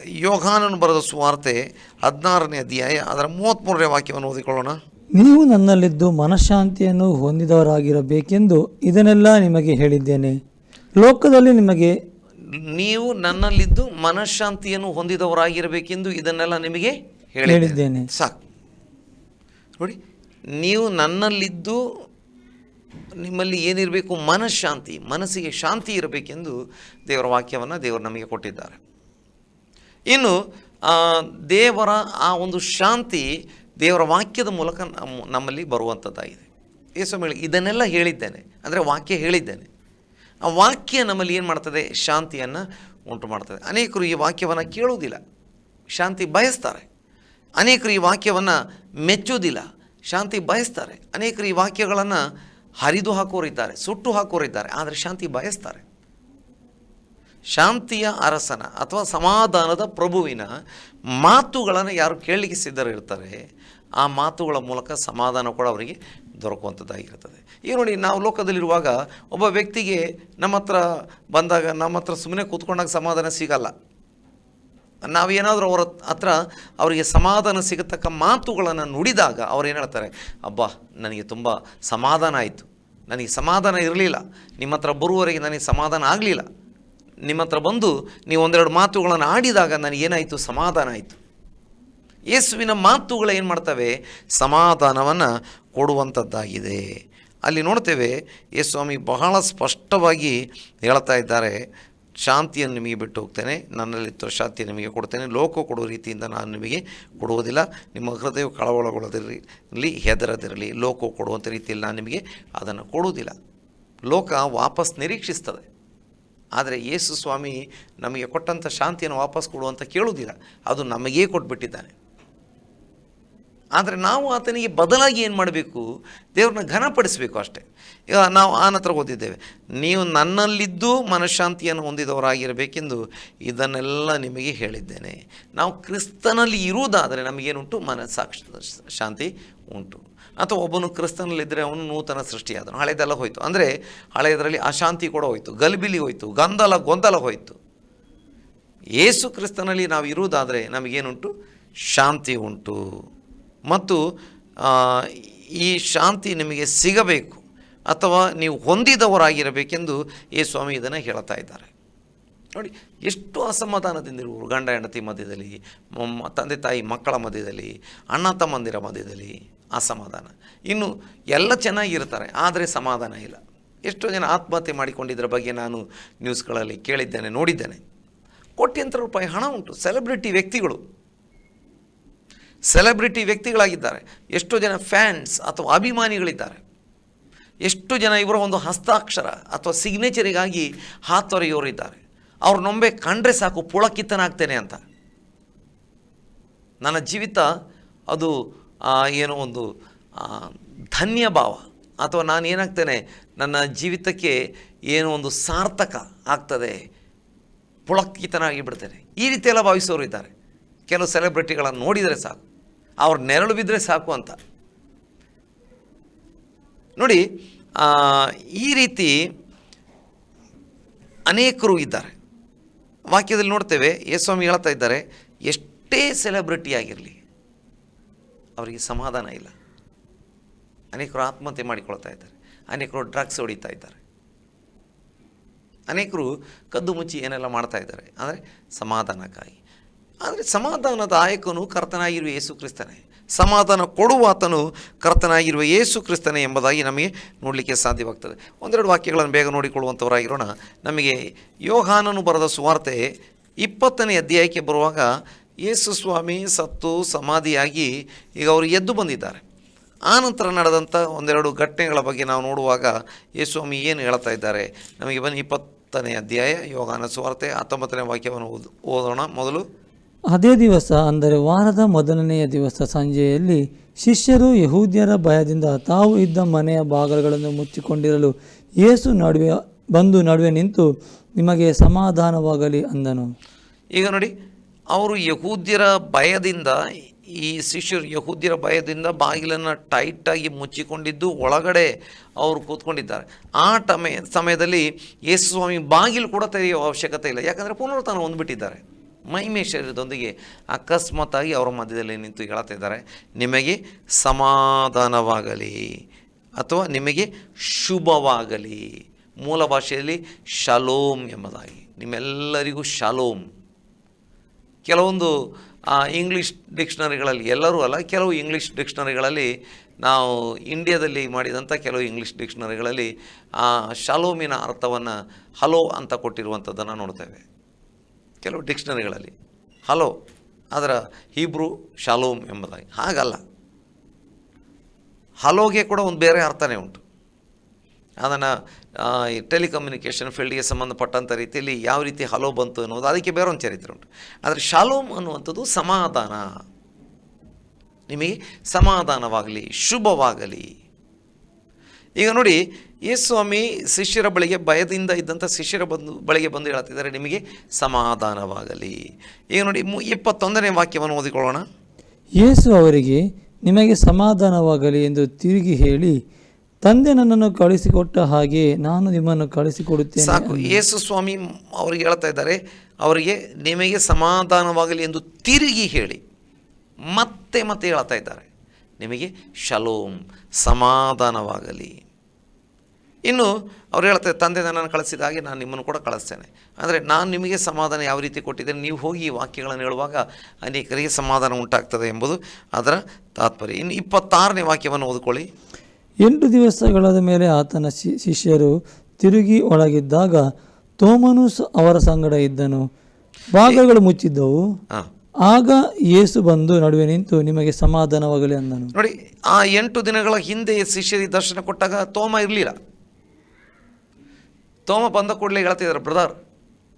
ಯೋಗಾನನು ಬರೆದ ಸುವಾರ್ತೆ ಹದಿನಾರನೇ ಅಧ್ಯಾಯ, ಅದರ ಮೂವತ್ತ್ಮೂರನೇ ವಾಕ್ಯವನ್ನು ಓದಿಕೊಳ್ಳೋಣ. ನೀವು ನನ್ನಲ್ಲಿದ್ದು ಮನಃಶಾಂತಿಯನ್ನು ಹೊಂದಿದವರಾಗಿರಬೇಕೆಂದು ಇದನ್ನೆಲ್ಲ ನಿಮಗೆ ಹೇಳಿದ್ದೇನೆ. ಲೋಕದಲ್ಲಿ ನಿಮಗೆ ನೀವು ನನ್ನಲ್ಲಿದ್ದು ಮನಃಶಾಂತಿಯನ್ನು ಹೊಂದಿದವರಾಗಿರಬೇಕೆಂದು ಇದನ್ನೆಲ್ಲ ನಿಮಗೆ ಹೇಳಿದ್ದೇನೆ. ಸಾಕು. ನೋಡಿ ನೀವು ನನ್ನಲ್ಲಿದ್ದು ನಿಮ್ಮಲ್ಲಿ ಏನಿರಬೇಕು? ಮನಃಶಾಂತಿ ಮನಸ್ಸಿಗೆ ಶಾಂತಿ ಇರಬೇಕೆಂದು ದೇವರ ವಾಕ್ಯವನ್ನು ದೇವರು ನಮಗೆ ಕೊಟ್ಟಿದ್ದಾರೆ. ಇನ್ನು ದೇವರ ಆ ಒಂದು ಶಾಂತಿ ದೇವರ ವಾಕ್ಯದ ಮೂಲಕ ನಮ್ಮ ನಮ್ಮಲ್ಲಿ ಬರುವಂಥದ್ದಾಗಿದೆ. ಯೇಸು ಹೇಳಿ ಇದನ್ನೆಲ್ಲ ಹೇಳಿದ್ದೇನೆ. ಅಂದರೆ ವಾಕ್ಯ ಹೇಳಿದ್ದೇನೆ. ಆ ವಾಕ್ಯ ನಮ್ಮಲ್ಲಿ ಏನು ಮಾಡ್ತದೆ? ಶಾಂತಿಯನ್ನು ಉಂಟು ಮಾಡ್ತದೆ. ಅನೇಕರು ಈ ವಾಕ್ಯವನ್ನು ಕೇಳುವುದಿಲ್ಲ. ಶಾಂತಿ ಬಯಸ್ತಾರೆ. ಅನೇಕರು ಈ ವಾಕ್ಯವನ್ನು ಮೆಚ್ಚುವುದಿಲ್ಲ. ಶಾಂತಿ ಬಯಸ್ತಾರೆ. ಅನೇಕರು ಈ ವಾಕ್ಯಗಳನ್ನು ಹರಿದು ಹಾಕೋರಿದ್ದಾರೆ ಸುಟ್ಟು ಹಾಕೋರಿದ್ದಾರೆ ಆದರೆ ಶಾಂತಿ ಬಯಸ್ತಾರೆ. ಶಾಂತಿಯ ಅರಸನ ಅಥವಾ ಸಮಾಧಾನದ ಪ್ರಭುವಿನ ಮಾತುಗಳನ್ನು ಯಾರು ಕೇಳಲಿಕ್ಕೆ ಸಿದ್ಧರಿರ್ತಾರೆ, ಆ ಮಾತುಗಳ ಮೂಲಕ ಸಮಾಧಾನ ಕೂಡ ಅವರಿಗೆ ದೊರಕುವಂಥದ್ದಾಗಿರ್ತದೆ ಈಗ ನೋಡಿ ನಾವು ಲೋಕದಲ್ಲಿರುವಾಗ ಒಬ್ಬ ವ್ಯಕ್ತಿಗೆ ನಮ್ಮ ಹತ್ರ ಬಂದಾಗ, ನಮ್ಮ ಹತ್ರ ಸುಮ್ಮನೆ ಕೂತ್ಕೊಂಡಾಗ ಸಮಾಧಾನ ಸಿಗಲ್ಲ. ನಾವೇನಾದರೂ ಅವರ ಹತ್ರ ಅವರಿಗೆ ಸಮಾಧಾನ ಸಿಗತಕ್ಕ ಮಾತುಗಳನ್ನು ನುಡಿದಾಗ ಅವ್ರು ಏನು ಹೇಳ್ತಾರೆ, ಅಬ್ಬಾ, ನನಗೆ ತುಂಬ ಸಮಾಧಾನ ಆಯಿತು. ನನಗೆ ಸಮಾಧಾನ ಇರಲಿಲ್ಲ. ನಿಮ್ಮ ಹತ್ರ ಬರುವವರೆಗೆ ನನಗೆ ಸಮಾಧಾನ ಆಗಲಿಲ್ಲ. ನಿಮ್ಮ ಹತ್ರ ಬಂದು ನೀವು ಒಂದೆರಡು ಮಾತುಗಳನ್ನು ಆಡಿದಾಗ ನನಗೇನಾಯಿತು ಸಮಾಧಾನ ಆಯಿತು. ಯೇಸುವಿನ ಮಾತುಗಳು ಏನು ಮಾಡ್ತವೆ? ಸಮಾಧಾನವನ್ನು ಕೊಡುವಂಥದ್ದಾಗಿದೆ ಅಲ್ಲಿ ನೋಡ್ತೇವೆ, ಯೇಸು ಸ್ವಾಮಿ ಬಹಳ ಸ್ಪಷ್ಟವಾಗಿ ಹೇಳ್ತಾ ಇದ್ದಾರೆ, ಶಾಂತಿಯನ್ನು ನಿಮಗೆ ಬಿಟ್ಟು ಹೋಗ್ತೇನೆ ನನ್ನಲ್ಲಿತ್ತು ಶಾಂತಿ ನಿಮಗೆ ಕೊಡ್ತೇನೆ, ಲೋಕ ಕೊಡುವ ರೀತಿಯಿಂದ ನಾನು ನಿಮಗೆ ಕೊಡುವುದಿಲ್ಲ, ನಿಮ್ಮ ಹೃದಯ ಕಳವಳಗೊಳ್ಳದಿರಲಿ ಹೆದರದಿರಲಿ, ಲೋಕ ಕೊಡುವಂಥ ರೀತಿಯಲ್ಲಿ ನಾನು ನಿಮಗೆ ಅದನ್ನು ಕೊಡುವುದಿಲ್ಲ. ಲೋಕ ವಾಪಸ್ ನಿರೀಕ್ಷಿಸ್ತದೆ. ಆದರೆ ಯೇಸು ಸ್ವಾಮಿ ನಮಗೆ ಕೊಟ್ಟಂಥ ಶಾಂತಿಯನ್ನು ವಾಪಸ್ ಕೊಡುವಂತ ಕೇಳುವುದಿಲ್ಲ. ಅದು ನಮಗೇ ಕೊಟ್ಬಿಟ್ಟಿದ್ದಾನೆ. ಆದರೆ ನಾವು ಆತನಿಗೆ ಬದಲಾಗಿ ಏನು ಮಾಡಬೇಕು? ದೇವ್ರನ್ನ ಘನಪಡಿಸಬೇಕು ಅಷ್ಟೇ. ಈಗ ನಾವು ಆನತ್ರ ಓದಿದ್ದೇವೆ. ನೀವು ನನ್ನಲ್ಲಿದ್ದು ಮನಃಶಾಂತಿಯನ್ನು ಹೊಂದಿದವರಾಗಿರಬೇಕೆಂದು ಇದನ್ನೆಲ್ಲ ನಿಮಗೆ ಹೇಳಿದ್ದೇನೆ. ನಾವು ಕ್ರಿಸ್ತನಲ್ಲಿ ಇರುವುದಾದರೆ ನಮಗೇನುಂಟು? ಮನಸ್ಸಾಕ್ಷ ಶಾಂತಿ ಉಂಟು. ಅಥವಾ ಒಬ್ಬನು ಕ್ರಿಸ್ತನಲ್ಲಿದ್ದರೆ ಅವನು ನೂತನ ಸೃಷ್ಟಿಯಾದನು. ಹಳೆದೆಲ್ಲ ಹೋಯಿತು. ಅಂದರೆ ಹಳೆಯದರಲ್ಲಿ ಅಶಾಂತಿ ಕೂಡ ಹೋಯಿತು. ಗಲಿಬಿಲಿ ಹೋಯಿತು. ಗಂದಲ, ಗೊಂದಲ ಹೋಯಿತು. ಏಸು ಕ್ರಿಸ್ತನಲ್ಲಿ ನಾವು ಇರುವುದಾದರೆ ನಮಗೇನುಂಟು? ಶಾಂತಿ ಉಂಟು. ಮತ್ತು ಈ ಶಾಂತಿ ನಿಮಗೆ ಸಿಗಬೇಕು ಅಥವಾ ನೀವು ಹೊಂದಿದವರಾಗಿರಬೇಕೆಂದು ಈ ಸ್ವಾಮಿ ಇದನ್ನು ಹೇಳ್ತಾ ಇದ್ದಾರೆ. ನೋಡಿ, ಎಷ್ಟು ಅಸಮಾಧಾನದಿಂದಿರುವರು ಗಂಡ ಹೆಂಡತಿ ಮಧ್ಯದಲ್ಲಿ ತಂದೆ ತಾಯಿ ಮಕ್ಕಳ ಮಧ್ಯದಲ್ಲಿ, ಅಣ್ಣ ತಮ್ಮಂದಿರ ಮಧ್ಯದಲ್ಲಿ ಅಸಮಾಧಾನ. ಇನ್ನು ಎಲ್ಲ ಚೆನ್ನಾಗಿರ್ತಾರೆ, ಆದರೆ ಸಮಾಧಾನ ಇಲ್ಲ. ಎಷ್ಟೋ ಜನ ಆತ್ಮಹತ್ಯೆ ಮಾಡಿಕೊಂಡಿದ್ದರ ಬಗ್ಗೆ ನಾನು ನ್ಯೂಸ್ಗಳಲ್ಲಿ ಕೇಳಿದ್ದೇನೆ, ನೋಡಿದ್ದೇನೆ. ಕೋಟ್ಯಂತರ ರೂಪಾಯಿ ಹಣ ಉಂಟು, ಸೆಲೆಬ್ರಿಟಿ ವ್ಯಕ್ತಿಗಳು. ಸೆಲೆಬ್ರಿಟಿ ವ್ಯಕ್ತಿಗಳಾಗಿದ್ದಾರೆ. ಎಷ್ಟೋ ಜನ ಫ್ಯಾನ್ಸ್ ಅಥವಾ ಅಭಿಮಾನಿಗಳಿದ್ದಾರೆ. ಎಷ್ಟು ಜನ ಇವರ ಒಂದು ಹಸ್ತಾಕ್ಷರ ಅಥವಾ ಸಿಗ್ನೇಚರಿಗಾಗಿ ಹಾತೊರೆಯೋರಿದ್ದಾರೆ. ಅವ್ರ ನೊಂಬೆ ಕಂಡ್ರೆ ಸಾಕು ಪುಳಕಿತ್ತನಾಗ್ತೇನೆ ಅಂತ. ನನ್ನ ಜೀವಿತ ಅದು ಏನು ಒಂದು ಧನ್ಯ ಭಾವ ಅಥವಾ ನಾನು ಏನಾಗ್ತೇನೆ, ನನ್ನ ಜೀವಿತಕ್ಕೆ ಏನೋ ಒಂದು ಸಾರ್ಥಕ ಆಗ್ತದೆ ಪುಳಕಿತನಾಗಿ ಬಿಡ್ತೇನೆ ಈ ರೀತಿಯೆಲ್ಲ ಭಾವಿಸೋರು ಇದ್ದಾರೆ ಕೆಲವು ಸೆಲೆಬ್ರಿಟಿಗಳನ್ನು ನೋಡಿದರೆ ಸಾಕು. ಅವ್ರ ನೆರಳು ಬಿದ್ದರೆ ಸಾಕು ಅಂತ. ನೋಡಿ ಈ ರೀತಿ ಅನೇಕರು ಇದ್ದಾರೆ. ವಾಕ್ಯದಲ್ಲಿ ನೋಡ್ತೇವೆ ಯೇಸ್ವಾಮಿ ಹೇಳ್ತಾ ಇದ್ದಾರೆ, ಎಷ್ಟೇ ಸೆಲೆಬ್ರಿಟಿ ಆಗಿರಲಿ, ಅವರಿಗೆ ಸಮಾಧಾನ ಇಲ್ಲ. ಅನೇಕರು ಆತ್ಮಹತ್ಯೆ ಮಾಡಿಕೊಳ್ತಾ ಇದ್ದಾರೆ. ಅನೇಕರು ಡ್ರಗ್ಸ್ ಹೊಡಿತಾ ಇದ್ದಾರೆ. ಅನೇಕರು ಕದ್ದು ಮುಚ್ಚಿ ಏನೆಲ್ಲ ಮಾಡ್ತಾ ಇದ್ದಾರೆ. ಅಂದರೆ ಸಮಾಧಾನಕ್ಕಾಗಿ. ಆದರೆ ಸಮಾಧಾನದಾಯಕನು ಕರ್ತನಾಗಿರುವ ಯೇಸು ಕ್ರಿಸ್ತನೇ. ಸಮಾಧಾನ ಕೊಡುವಾತನು ಕರ್ತನಾಗಿರುವ ಯೇಸು ಕ್ರಿಸ್ತನೇ ಎಂಬುದಾಗಿ ನಮಗೆ ನೋಡಲಿಕ್ಕೆ ಸಾಧ್ಯವಾಗ್ತದೆ. ಒಂದೆರಡು ವಾಕ್ಯಗಳನ್ನು ಬೇಗ ನೋಡಿಕೊಳ್ಳುವಂಥವರಾಗಿರೋಣ ನಮಗೆ ಯೋಹಾನನು ಬರೆದ ಸುವಾರ್ತೆ ಇಪ್ಪತ್ತನೇ ಅಧ್ಯಾಯಕ್ಕೆ ಬರುವಾಗ ಯೇಸು ಸ್ವಾಮಿ ಸತ್ತು ಸಮಾಧಿಯಾಗಿ ಈಗ ಅವರು ಎದ್ದು ಬಂದಿದ್ದಾರೆ. ಆನಂತರ ನಡೆದಂಥ ಒಂದೆರಡು ಘಟನೆಗಳ ಬಗ್ಗೆ ನಾವು ನೋಡುವಾಗ ಯೇಸು ಸ್ವಾಮಿ ಏನು ಹೇಳ್ತಾ ಇದ್ದಾರೆ. ನಮಗೆ ಬನ್ನಿ ಇಪ್ಪತ್ತನೇ ಅಧ್ಯಾಯ ಯೋಗಾನ ಸುವಾರ್ತೆ ಹತ್ತೊಂಬತ್ತನೇ ವಾಕ್ಯವನ್ನು ಓದ್- ಓದೋಣ ಮೊದಲು. ಅದೇ ದಿವಸ, ಅಂದರೆ ವಾರದ ಮೊದಲನೆಯ ದಿವಸ ಸಂಜೆಯಲ್ಲಿ, ಶಿಷ್ಯರು ಯಹೂದ್ಯರ ಭಯದಿಂದ ತಾವು ಇದ್ದ ಮನೆಯ ಬಾಗಿಲುಗಳನ್ನು ಮುಚ್ಚಿಕೊಂಡಿರಲು ಯೇಸು ನಡುವೆ ಬಂದು ನಡುವೆ ನಿಂತು ನಿಮಗೆ ಸಮಾಧಾನವಾಗಲಿ ಅಂದನು. ಈಗ ನೋಡಿ, ಅವರು ಯಹೂದ್ಯರ ಭಯದಿಂದ, ಈ ಶಿಷ್ಯರು ಯಹೂದ್ಯರ ಭಯದಿಂದ ಬಾಗಿಲನ್ನು ಟೈಟಾಗಿ ಮುಚ್ಚಿಕೊಂಡಿದ್ದು, ಒಳಗಡೆ ಅವರು ಕೂತ್ಕೊಂಡಿದ್ದಾರೆ. ಆ ಟಮೆ, ಸಮಯದಲ್ಲಿ ಯೇಸು ಸ್ವಾಮಿ ಬಾಗಿಲು ಕೂಡ ತೆರೆಯುವ ಅವಶ್ಯಕತೆ ಇಲ್ಲ. ಯಾಕಂದರೆ ಪುನರುತ್ಥಾನ ಹೊಂದ್ಬಿಟ್ಟಿದ್ದಾರೆ ಮೈಮೆ ಶರೀರದೊಂದಿಗೆ ಅಕಸ್ಮಾತ್ತಾಗಿ ಅವರ ಮಧ್ಯದಲ್ಲಿ ನಿಂತು ಹೇಳ್ತಾ ಇದ್ದಾರೆ. ನಿಮಗೆ ಸಮಾಧಾನವಾಗಲಿ ಅಥವಾ ನಿಮಗೆ ಶುಭವಾಗಲಿ. ಮೂಲ ಭಾಷೆಯಲ್ಲಿ ಶಲೋಮ್ ಎಂಬುದಾಗಿ. ನಿಮ್ಮೆಲ್ಲರಿಗೂ ಶಲೋಮ್ ಕೆಲವೊಂದು ಇಂಗ್ಲೀಷ್ ಡಿಕ್ಷನರಿಗಳಲ್ಲಿ, ಎಲ್ಲರೂ ಅಲ್ಲ, ಕೆಲವು ಇಂಗ್ಲೀಷ್ ಡಿಕ್ಷನರಿಗಳಲ್ಲಿ, ನಾವು ಇಂಡಿಯಾದಲ್ಲಿ ಮಾಡಿದಂಥ ಕೆಲವು ಇಂಗ್ಲೀಷ್ ಡಿಕ್ಷನರಿಗಳಲ್ಲಿ ಶಾಲೋಮಿನ ಅರ್ಥವನ್ನು ಹಲೋ ಅಂತ ಕೊಟ್ಟಿರುವಂಥದ್ದನ್ನು ನೋಡ್ತೇವೆ. ಕೆಲವು ಡಿಕ್ಷನರಿಗಳಲ್ಲಿ. ಹಲೋ, ಅದರ ಹೀಬ್ರೂ ಶಾಲೋಮ್ ಎಂಬುದಾಗಿ. ಹಾಗಲ್ಲ. ಹಲೋಗೆ ಕೂಡ ಒಂದು ಬೇರೆ ಅರ್ಥನೇ ಉಂಟು. ಅದನ್ನು ಈ ಟೆಲಿಕಮ್ಯುನಿಕೇಷನ್ ಫೀಲ್ಡ್ಗೆ ಸಂಬಂಧಪಟ್ಟಂಥ ರೀತಿಯಲ್ಲಿ ಯಾವ ರೀತಿ ಹಲೋ ಬಂತು ಅನ್ನೋದು ಅದಕ್ಕೆ ಬೇರೆ ಒಂದು ಚರಿತ್ರೆ ಉಂಟು. ಆದರೆ ಶಾಲೋಮ್ ಅನ್ನುವಂಥದ್ದು ಸಮಾಧಾನ. ನಿಮಗೆ ಸಮಾಧಾನವಾಗಲಿ, ಶುಭವಾಗಲಿ. ಈಗ ನೋಡಿ ಯೇಸು ಸ್ವಾಮಿ ಶಿಷ್ಯರ ಬಳಿಗೆ ಭಯದಿಂದ ಇದ್ದಂಥ ಶಿಷ್ಯರ ಬಂದು ಬಳಿಗೆ ಬಂದು ಹೇಳ್ತಿದ್ದಾರೆ ನಿಮಗೆ ಸಮಾಧಾನವಾಗಲಿ. ಈಗ ನೋಡಿ ಮು ಇಪ್ಪತ್ತೊಂದನೇ ವಾಕ್ಯವನ್ನು ಓದಿಕೊಳ್ಳೋಣ. ಯೇಸು ಅವರಿಗೆ ನಿಮಗೆ ಸಮಾಧಾನವಾಗಲಿ ಎಂದು ತಿರುಗಿ ಹೇಳಿ ತಂದೆ ನನ್ನನ್ನು ಕಳಿಸಿಕೊಟ್ಟ ಹಾಗೆ ನಾನು ನಿಮ್ಮನ್ನು ಕಳಿಸಿಕೊಡುತ್ತೇನೆ ಸಾಕು ಯೇಸು ಸ್ವಾಮಿ ಅವರಿಗೆ ಹೇಳ್ತಾ ಇದ್ದಾರೆ ಅವರಿಗೆ ನಿಮಗೆ ಸಮಾಧಾನವಾಗಲಿ ಎಂದು ತಿರುಗಿ ಹೇಳಿ. ಮತ್ತೆ ಮತ್ತೆ ಹೇಳ್ತಾ ಇದ್ದಾರೆ. ನಿಮಗೆ ಶಲೋಮ್ ಸಮಾಧಾನವಾಗಲಿ. ಇನ್ನು ಅವ್ರು ಹೇಳ್ತಾರೆ ತಂದೆ ನನ್ನನ್ನು ಕಳಿಸಿದ ಹಾಗೆ ನಾನು ನಿಮ್ಮನ್ನು ಕೂಡ ಕಳಿಸ್ತೇನೆ. ಅಂದರೆ ನಾನು ನಿಮಗೆ ಸಮಾಧಾನ ಯಾವ ರೀತಿ ಕೊಟ್ಟಿದ್ದೇನೆ ನೀವು ಹೋಗಿ ಈ ವಾಕ್ಯಗಳನ್ನು ಹೇಳುವಾಗ ಅನೇಕರಿಗೆ ಸಮಾಧಾನ ಉಂಟಾಗ್ತದೆ ಎಂಬುದು ಅದರ ತಾತ್ಪರ್ಯ. ಇನ್ನು ಇಪ್ಪತ್ತಾರನೇ ವಾಕ್ಯವನ್ನು ಓದ್ಕೊಳ್ಳಿ. ಎಂಟು ದಿವಸಗಳಾದ ಮೇಲೆ ಆತನ ಶಿ- ಶಿಷ್ಯರು ತಿರುಗಿ ಒಳಗಿದ್ದಾಗ ತೋಮನು ಅವರ ಸಂಗಡ ಇದ್ದನು. ಭಾಗಗಳು ಮುಚ್ಚಿದ್ದವು. ಹಾಂ. ಆಗ ಯೇಸು ಬಂದು ನಡುವೆ ನಿಂತು ನಿಮಗೆ ಸಮಾಧಾನವಾಗಲಿ ಅಂದನು. ನೋಡಿ, ಆ ಎಂಟು ದಿನಗಳ ಹಿಂದೆ ಶಿಷ್ಯರಿಗೆ ದರ್ಶನ ಕೊಟ್ಟಾಗ ತೋಮ ಇರಲಿಲ್ಲ. ತೋಮ ಬಂದ ಕೂಡಲೇ ಹೇಳ್ತಿದ್ದಾರೆ, ಬ್ರದರ್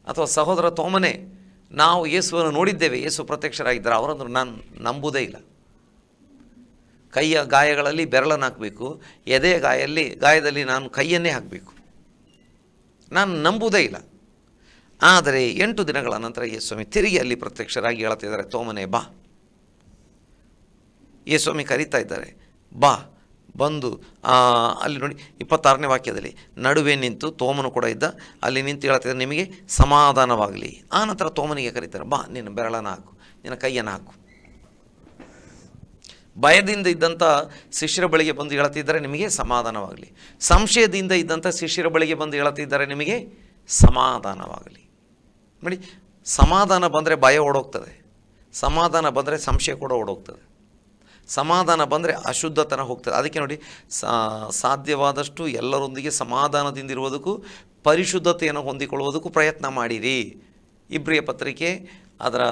ಅಥವಾ ಸಹೋದರ ತೋಮನೇ, ನಾವು ಯೇಸುವನ್ನು ನೋಡಿದ್ದೇವೆ. ಯೇಸು ಪ್ರತ್ಯಕ್ಷರಾಗಿದ್ದಾರೆ. ಅವರಂದ್ರೆ ನಾನು ನಂಬುವುದೇ ಇಲ್ಲ. ಕೈಯ ಗಾಯಗಳಲ್ಲಿ ಬೆರಳನ್ನು ಹಾಕಬೇಕು. ಎದೆಯ ಗಾಯಲ್ಲಿ, ಗಾಯದಲ್ಲಿ ನಾನು ಕೈಯನ್ನೇ ಹಾಕಬೇಕು. ನಾನು ನಂಬುವುದೇ ಇಲ್ಲ. ಆದರೆ ಎಂಟು ದಿನಗಳ ನಂತರ ಯೇಸ್ವಾಮಿ ತಿರುಗಿ ಅಲ್ಲಿ ಪ್ರತ್ಯಕ್ಷರಾಗಿ ಹೇಳ್ತಿದ್ದಾರೆ ತೋಮನೆ, ಬಾ. ಯೇಸ್ವಾಮಿ ಕರೀತಾ ಇದ್ದಾರೆ, ಬಾ, ಬಂದು ಅಲ್ಲಿ ನೋಡಿ, ಇಪ್ಪತ್ತಾರನೇ ವಾಕ್ಯದಲ್ಲಿ, ನಡುವೆ ನಿಂತು ತೋಮನು ಕೂಡ ಇದ್ದ, ಅಲ್ಲಿ ನಿಂತು ಹೇಳ್ತಿದ್ದಾರೆ ನಿಮಗೆ ಸಮಾಧಾನವಾಗಲಿ. ಆ ನಂತರ ತೋಮನಿಗೆ ಕರೀತಾರೆ, ಬಾ, ನಿನ್ನ ಬೆರಳನ್ನು ಹಾಕು, ನಿನ್ನ ಕೈಯನ್ನು ಹಾಕು. ಭಯದಿಂದ ಇದ್ದಂಥ ಶಿಷ್ಯರ ಬಳಿಗೆ ಬಂದು ಹೇಳ್ತಿದ್ದಾರೆ ನಿಮಗೆ ಸಮಾಧಾನವಾಗಲಿ. ಸಂಶಯದಿಂದ ಇದ್ದಂಥ ಶಿಷ್ಯರ ಬಳಿಗೆ ಬಂದು ಹೇಳ್ತಿದ್ದಾರೆ ನಿಮಗೆ ಸಮಾಧಾನವಾಗಲಿ. ನೋಡಿ, ಸಮಾಧಾನ ಬಂದರೆ ಭಯ ಓಡೋಗ್ತದೆ. ಸಮಾಧಾನ ಬಂದರೆ ಸಂಶಯ ಕೂಡ ಓಡೋಗ್ತದೆ. ಸಮಾಧಾನ ಬಂದರೆ ಅಶುದ್ಧತನ ಹೋಗ್ತದೆ. ಅದಕ್ಕೆ ನೋಡಿ ಸಾಧ್ಯವಾದಷ್ಟು ಎಲ್ಲರೊಂದಿಗೆ ಸಮಾಧಾನದಿಂದಿರುವುದಕ್ಕೂ ಪರಿಶುದ್ಧತೆಯನ್ನು ಹೊಂದಿಕೊಳ್ಳುವುದಕ್ಕೂ ಪ್ರಯತ್ನ ಮಾಡಿರಿ. ಇಬ್ರಿಯ ಪತ್ರಿಕೆ ಅದರ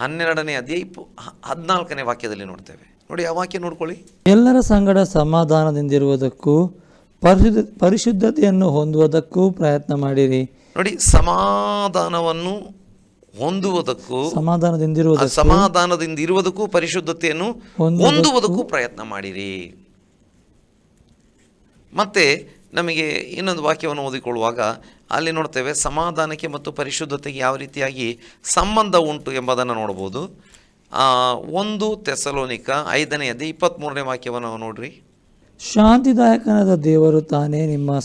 ಹನ್ನೆರಡನೇ ಅಧ್ಯಾಯ ಇಪ್ಪ ಹದಿನಾಲ್ಕನೇ ವಾಕ್ಯದಲ್ಲಿ ನೋಡ್ತೇವೆ. ನೋಡಿ, ಆ ವಾಕ್ಯ ನೋಡ್ಕೊಳ್ಳಿ. ಎಲ್ಲರ ಸಂಗಡ ಸಮಾಧಾನದಿಂದಿರುವುದಕ್ಕೂ ಪರಿಶುದ್ಧ, ಪರಿಶುದ್ಧತೆಯನ್ನು ಹೊಂದುವುದಕ್ಕೂ ಪ್ರಯತ್ನ ಮಾಡಿರಿ. ನೋಡಿ ಸಮಾಧಾನವನ್ನು ಹೊಂದುವುದಕ್ಕೂ ಆ ಸಮಾಧಾನದಿಂದ ಇರುವುದಕ್ಕೂ ಪರಿಶುದ್ಧತೆಯನ್ನು ಹೊಂದುವುದಕ್ಕೂ- ಪ್ರಯತ್ನ ಮಾಡಿರಿ. ಮತ್ತೆ ನಮಗೆ ಇನ್ನೊಂದು ವಾಕ್ಯವನ್ನು ಓದಿಕೊಳ್ಳುವಾಗ ಅಲ್ಲಿ ನೋಡ್ತೇವೆ ಸಮಾಧಾನಕ್ಕೆ ಮತ್ತು ಪರಿಶುದ್ಧತೆಗೆ ಯಾವ ರೀತಿಯಾಗಿ ಸಂಬಂಧ ಉಂಟು ಎಂಬುದನ್ನು ನೋಡ್ಬೋದು ಆ, ಒಂದು ತೆಸಲೋನಿಕ ಐದನೆಯದೇ ಇಪ್ಪತ್ತ್ ಇಪ್ಪತ್ತ್ಮೂರನೇ ವಾಕ್ಯವನ್ನು ನೋಡ್ರಿ. ಶಾಂತಿದಾಯಕನಾದ ದೇವರು ತಾನೇ ನಿಮ್ಮ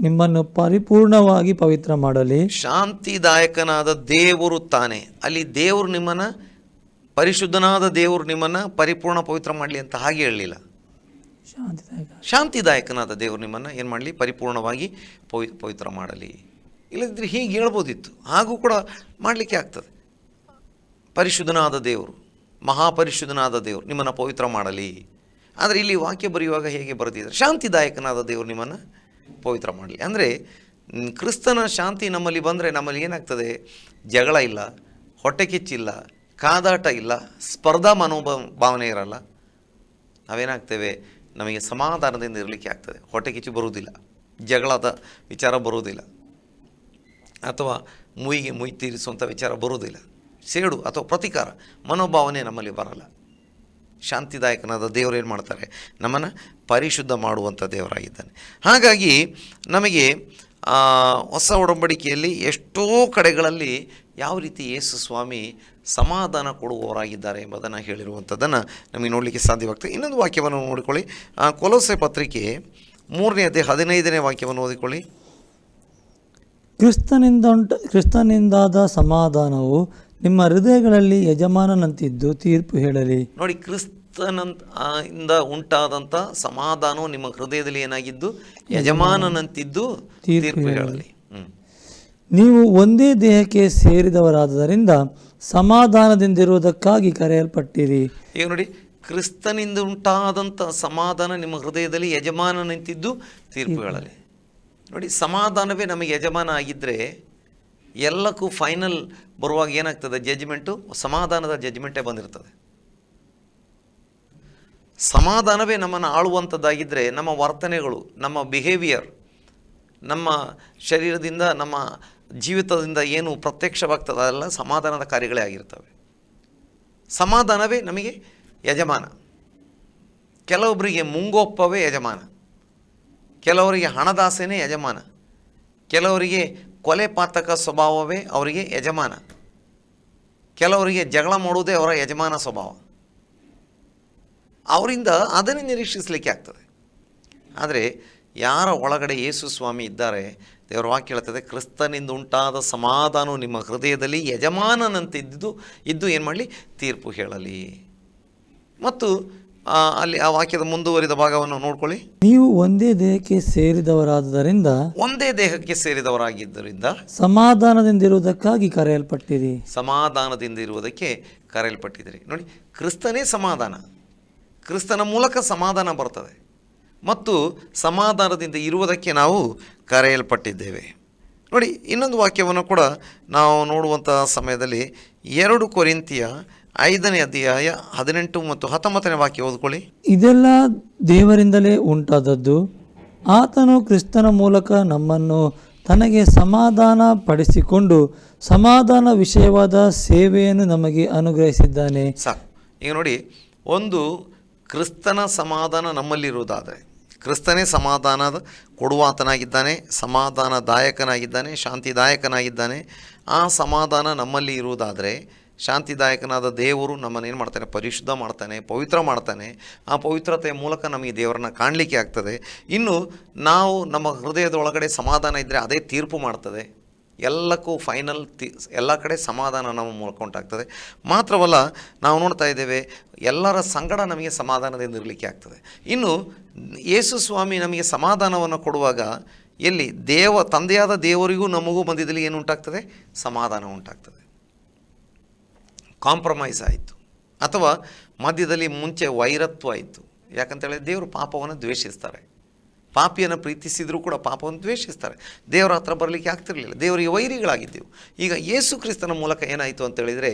ನಿಮ್ಮನ್ನು ಪರಿಪೂರ್ಣವಾಗಿ ಪವಿತ್ರ ಮಾಡಲಿ. ಶಾಂತಿದಾಯಕನಾದ ದೇವರು ತಾನೆ. ಅಲ್ಲಿ ದೇವರು ನಿಮ್ಮನ್ನ ಪರಿಶುದ್ಧನಾದ ದೇವರು ನಿಮ್ಮನ್ನು ಪರಿಪೂರ್ಣ ಪವಿತ್ರ ಮಾಡಲಿ ಅಂತ ಹಾಗೆ ಹೇಳಲಿಲ್ಲ. ಶಾಂತಿದಾಯಕ. ಶಾಂತಿದಾಯಕನಾದ ದೇವರು ನಿಮ್ಮನ್ನು ಏನು ಮಾಡಲಿ? ಪರಿಪೂರ್ಣವಾಗಿ ಪವಿ ಪವಿತ್ರ ಮಾಡಲಿ. ಇಲ್ಲದಿದ್ದರೆ ಹೀಗೆ ಹೇಳ್ಬೋದಿತ್ತು. ಹಾಗೂ ಕೂಡ ಮಾಡಲಿಕ್ಕೆ ಆಗ್ತದೆ. ಪರಿಶುದ್ಧನಾದ ದೇವರು ಮಹಾಪರಿಶುದ್ಧನಾದ ದೇವರು ನಿಮ್ಮನ್ನು ಪವಿತ್ರ ಮಾಡಲಿ. ಆದರೆ ಇಲ್ಲಿ ವಾಕ್ಯ ಬರೆಯುವಾಗ ಹೇಗೆ ಬರೆದಿದ್ದಾರೆ? ಶಾಂತಿದಾಯಕನಾದ ದೇವರು ನಿಮ್ಮನ್ನು ಪವಿತ್ರ ಮಾಡಲಿ. ಅಂದರೆ ಕ್ರಿಸ್ತನ ಶಾಂತಿ ನಮ್ಮಲ್ಲಿ ಬಂದರೆ ನಮ್ಮಲ್ಲಿ ಏನಾಗ್ತದೆ? ಜಗಳ ಇಲ್ಲ, ಹೊಟ್ಟೆ ಕಿಚ್ಚಿಲ್ಲ ಕಾದಾಟ ಇಲ್ಲ, ಸ್ಪರ್ಧಾ ಮನೋಭಾವ, ಭಾವನೆ ಇರಲ್ಲ. ನಾವೇನಾಗ್ತೇವೆ? ನಮಗೆ ಸಮಾಧಾನದಿಂದ ಇರಲಿಕ್ಕೆ ಆಗ್ತದೆ. ಹೊಟ್ಟೆ ಕಿಚ್ಚು ಬರುವುದಿಲ್ಲ. ಜಗಳದ ವಿಚಾರ ಬರುವುದಿಲ್ಲ. ಅಥವಾ ಮುಯಿಗೆ ಮುಯಿ ತೀರಿಸುವಂಥ ವಿಚಾರ ಬರುವುದಿಲ್ಲ. ಸೇಡು ಅಥವಾ ಪ್ರತಿಕಾರ, ಮನೋಭಾವನೆ ನಮ್ಮಲ್ಲಿ ಬರಲ್ಲ. ಶಾಂತಿದಾಯಕನಾದ ದೇವರು ಏನು ಮಾಡ್ತಾರೆ? ನಮ್ಮನ್ನು ಪರಿಶುದ್ಧ ಮಾಡುವಂಥ ದೇವರಾಗಿದ್ದಾನೆ. ಹಾಗಾಗಿ ನಮಗೆ ಹೊಸ ಒಡಂಬಡಿಕೆಯಲ್ಲಿ ಎಷ್ಟೋ ಕಡೆಗಳಲ್ಲಿ ಯಾವ ರೀತಿ ಯೇಸು ಸ್ವಾಮಿ ಸಮಾಧಾನ ಕೊಡುವವರಾಗಿದ್ದಾರೆ ಎಂಬುದನ್ನು ಹೇಳಿರುವಂಥದ್ದನ್ನು ನಮಗೆ ನೋಡಲಿಕ್ಕೆ ಸಾಧ್ಯವಾಗ್ತದೆ. ಇನ್ನೊಂದು ವಾಕ್ಯವನ್ನು ನೋಡಿಕೊಳ್ಳಿ. ಕೊಲೋಸೆ ಪತ್ರಿಕೆ ಮೂರನೇ ಅಧ್ಯಾಯ ಹದಿನೈದನೇ ವಾಕ್ಯವನ್ನು ಓದಿಕೊಳ್ಳಿ. ಕ್ರಿಸ್ತನಿಂದ ಕ್ರಿಸ್ತನಿಂದಾದ ಸಮಾಧಾನವು ನಿಮ್ಮ ಹೃದಯಗಳಲ್ಲಿ ಯಜಮಾನನಂತಿದ್ದು ತೀರ್ಪು ಹೇಳಲಿ. ನೋಡಿ ಕ್ರಿಸ್ ಕ್ರಿಸ್ತನಂತ ಆ, ಇಂದ ಉಂಟಾದಂಥ ಸಮಾಧಾನವು ನಿಮ್ಮ ಹೃದಯದಲ್ಲಿ ಏನಾಗಿದ್ದು? ಯಜಮಾನನಂತಿದ್ದು ತೀರ್ಪು ಹೇಳಲಿ ನೀವು ಒಂದೇ ದೇಹಕ್ಕೆ ಸೇರಿದವರಾದ್ದರಿಂದ ಸಮಾಧಾನದಿಂದಿರುವುದಕ್ಕಾಗಿ ಕರೆಯಲ್ಪಟ್ಟಿರಿ. ಈಗ ನೋಡಿ ಕ್ರಿಸ್ತನಿಂದ ಉಂಟಾದಂಥ ಸಮಾಧಾನ ನಿಮ್ಮ ಹೃದಯದಲ್ಲಿ ಯಜಮಾನ ನಿಂತಿದ್ದು ತೀರ್ಪುಗಳಲ್ಲಿ. ನೋಡಿ ಸಮಾಧಾನವೇ ನಮಗೆ ಯಜಮಾನ ಆಗಿದ್ದರೆ ಎಲ್ಲಕ್ಕೂ ಫೈನಲ್ ಬರುವಾಗ ಏನಾಗ್ತದೆ? ಜಜ್ಮೆಂಟು ಸಮಾಧಾನದ ಜಜ್ಮೆಂಟೇ ಬಂದಿರ್ತದೆ. ಸಮಾಧಾನವೇ ನಮ್ಮನ್ನು ಆಳುವಂಥದ್ದಾಗಿದ್ದರೆ ನಮ್ಮ ವರ್ತನೆಗಳು, ನಮ್ಮ ಬಿಹೇವಿಯರ್ ನಮ್ಮ ಶರೀರದಿಂದ, ನಮ್ಮ ಜೀವಿತದಿಂದ ಏನು ಪ್ರತ್ಯಕ್ಷವಾಗ್ತದೆ, ಅದೆಲ್ಲ ಸಮಾಧಾನದ ಕಾರ್ಯಗಳೇ ಆಗಿರ್ತವೆ. ಸಮಾಧಾನವೇ ನಮಗೆ ಯಜಮಾನ. ಕೆಲವೊಬ್ಬರಿಗೆ ಮುಂಗೋಪವೇ ಯಜಮಾನ. ಕೆಲವರಿಗೆ ಹಣದಾಸೆನೇ ಯಜಮಾನ. ಕೆಲವರಿಗೆ ಕೊಲೆ ಪಾತಕ ಸ್ವಭಾವವೇ ಅವರಿಗೆ ಯಜಮಾನ. ಕೆಲವರಿಗೆ ಜಗಳ ಮಾಡುವುದೇ ಅವರ ಯಜಮಾನ ಸ್ವಭಾವ. ಅವರಿಂದ ಅದನ್ನೇ ನಿರೀಕ್ಷಿಸಲಿಕ್ಕೆ ಆಗ್ತದೆ. ಆದರೆ ಯಾರ ಒಳಗಡೆ ಯೇಸು ಸ್ವಾಮಿ ಇದ್ದಾರೆ ದೇವರ ವಾಕ್ಯ ಹೇಳ್ತದೆ ಕ್ರಿಸ್ತನಿಂದ ಉಂಟಾದ ಸಮಾಧಾನವು ನಿಮ್ಮ ಹೃದಯದಲ್ಲಿ ಯಜಮಾನನಂತಿದ್ದು ಇದ್ದು ಏನು ಮಾಡಲಿ? ತೀರ್ಪು ಹೇಳಲಿ. ಮತ್ತು ಅಲ್ಲಿ ಆ ವಾಕ್ಯದ ಮುಂದುವರಿದ ಭಾಗವನ್ನು ನೋಡ್ಕೊಳ್ಳಿ. ನೀವು ಒಂದೇ ದೇಹಕ್ಕೆ ಸೇರಿದವರಾದ್ದರಿಂದ ಒಂದೇ ದೇಹಕ್ಕೆ ಸೇರಿದವರಾಗಿದ್ದರಿಂದ ಸಮಾಧಾನದಿಂದ ಇರುವುದಕ್ಕಾಗಿ ಕರೆಯಲ್ಪಟ್ಟಿರಿ. ಸಮಾಧಾನದಿಂದ ಇರುವುದಕ್ಕೆ ಕರೆಯಲ್ಪಟ್ಟಿದ್ದೀರಿ. ನೋಡಿ ಕ್ರಿಸ್ತನೇ ಸಮಾಧಾನ. ಕ್ರಿಸ್ತನ ಮೂಲಕ ಸಮಾಧಾನ ಬರ್ತದೆ. ಮತ್ತು ಸಮಾಧಾನದಿಂದ ಇರುವುದಕ್ಕೆ ನಾವು ಕರೆಯಲ್ಪಟ್ಟಿದ್ದೇವೆ. ನೋಡಿ ಇನ್ನೊಂದು ವಾಕ್ಯವನ್ನು ಕೂಡ ನಾವು ನೋಡುವಂಥ ಸಮಯದಲ್ಲಿ ಎರಡು ಕೊರಿಂತಿಯ ಐದನೇ ಅಧ್ಯಾಯ ಹದಿನೆಂಟು ಮತ್ತು ಹತ್ತೊಂಬತ್ತನೇ ವಾಕ್ಯ ಓದ್ಕೊಳ್ಳಿ. ಇದೆಲ್ಲ ದೇವರಿಂದಲೇ ಉಂಟಾದದ್ದು. ಆತನು ಕ್ರಿಸ್ತನ ಮೂಲಕ ನಮ್ಮನ್ನು ತನಗೆ ಸಮಾಧಾನ ಪಡಿಸಿಕೊಂಡು ಸಮಾಧಾನ ವಿಷಯವಾದ ಸೇವೆಯನ್ನು ನಮಗೆ ಅನುಗ್ರಹಿಸಿದ್ದಾನೆ. ಸಾಕು. ಈಗ ನೋಡಿ ಒಂದು ಕ್ರಿಸ್ತನ ಸಮಾಧಾನ ನಮ್ಮಲ್ಲಿರುವುದಾದರೆ, ಕ್ರಿಸ್ತನೇ ಸಮಾಧಾನದ ಕೊಡುವಾತನಾಗಿದ್ದಾನೆ, ಸಮಾಧಾನದಾಯಕನಾಗಿದ್ದಾನೆ, ಶಾಂತಿದಾಯಕನಾಗಿದ್ದಾನೆ, ಆ ಸಮಾಧಾನ ನಮ್ಮಲ್ಲಿ ಇರುವುದಾದರೆ, ಶಾಂತಿದಾಯಕನಾದ ದೇವರು ನಮ್ಮನ್ನು ಏನು ಮಾಡ್ತಾನೆ? ಪರಿಶುದ್ಧ ಮಾಡ್ತಾನೆ, ಪವಿತ್ರ ಮಾಡ್ತಾನೆ. ಆ ಪವಿತ್ರತೆಯ ಮೂಲಕ ನಮಗೆ ದೇವರನ್ನ ಕಾಣಲಿಕ್ಕೆ ಆಗ್ತದೆ. ಇನ್ನು ನಾವು ನಮ್ಮ ಹೃದಯದ ಒಳಗಡೆ ಸಮಾಧಾನ ಇದ್ದರೆ ಅದೇ ತೀರ್ಪು ಮಾಡ್ತದೆ. ಎಲ್ಲಕ್ಕೂ ಫೈನಲ್ ತಿ ಎಲ್ಲ ಕಡೆ ಸಮಾಧಾನ ನಮ್ಮ ಮೂಲಕ ಉಂಟಾಗ್ತದೆ. ಮಾತ್ರವಲ್ಲ, ನಾವು ನೋಡ್ತಾ ಇದ್ದೇವೆ, ಎಲ್ಲರ ಸಂಗಡ ನಮಗೆ ಸಮಾಧಾನದಿಂದ ಇರಲಿಕ್ಕೆ ಆಗ್ತದೆ. ಇನ್ನು, ಯೇಸು ಸ್ವಾಮಿ ನಮಗೆ ಸಮಾಧಾನವನ್ನು ಕೊಡುವಾಗ, ಎಲ್ಲಿ ದೇವ, ತಂದೆಯಾದ ದೇವರಿಗೂ ನಮಗೂ ಬಂದಿದ್ದಲ್ಲಿ ಏನು ಉಂಟಾಗ್ತದೆ? ಸಮಾಧಾನ ಉಂಟಾಗ್ತದೆ. ಕಾಂಪ್ರಮೈಸ್ ಆಯಿತು. ಅಥವಾ ಮಧ್ಯದಲ್ಲಿ ಮುಂಚೆ ವೈರತ್ವ ಆಯಿತು ಯಾಕಂತೇಳಿ ದೇವರು ಪಾಪವನ್ನು ದ್ವೇಷಿಸ್ತಾರೆ. ಪಾಪಿಯನ್ನು ಪ್ರೀತಿಸಿದರೂ ಕೂಡ ಪಾಪವನ್ನು ದ್ವೇಷಿಸ್ತಾರೆ. ದೇವರ ಹತ್ರ ಬರಲಿಕ್ಕೆ ಆಗ್ತಿರಲಿಲ್ಲ. ದೇವರಿಗೆ ವೈರಿಗಳಾಗಿದ್ದೆವು. ಈಗ ಯೇಸು ಕ್ರಿಸ್ತನ ಮೂಲಕ ಏನಾಯಿತು ಅಂತೇಳಿದರೆ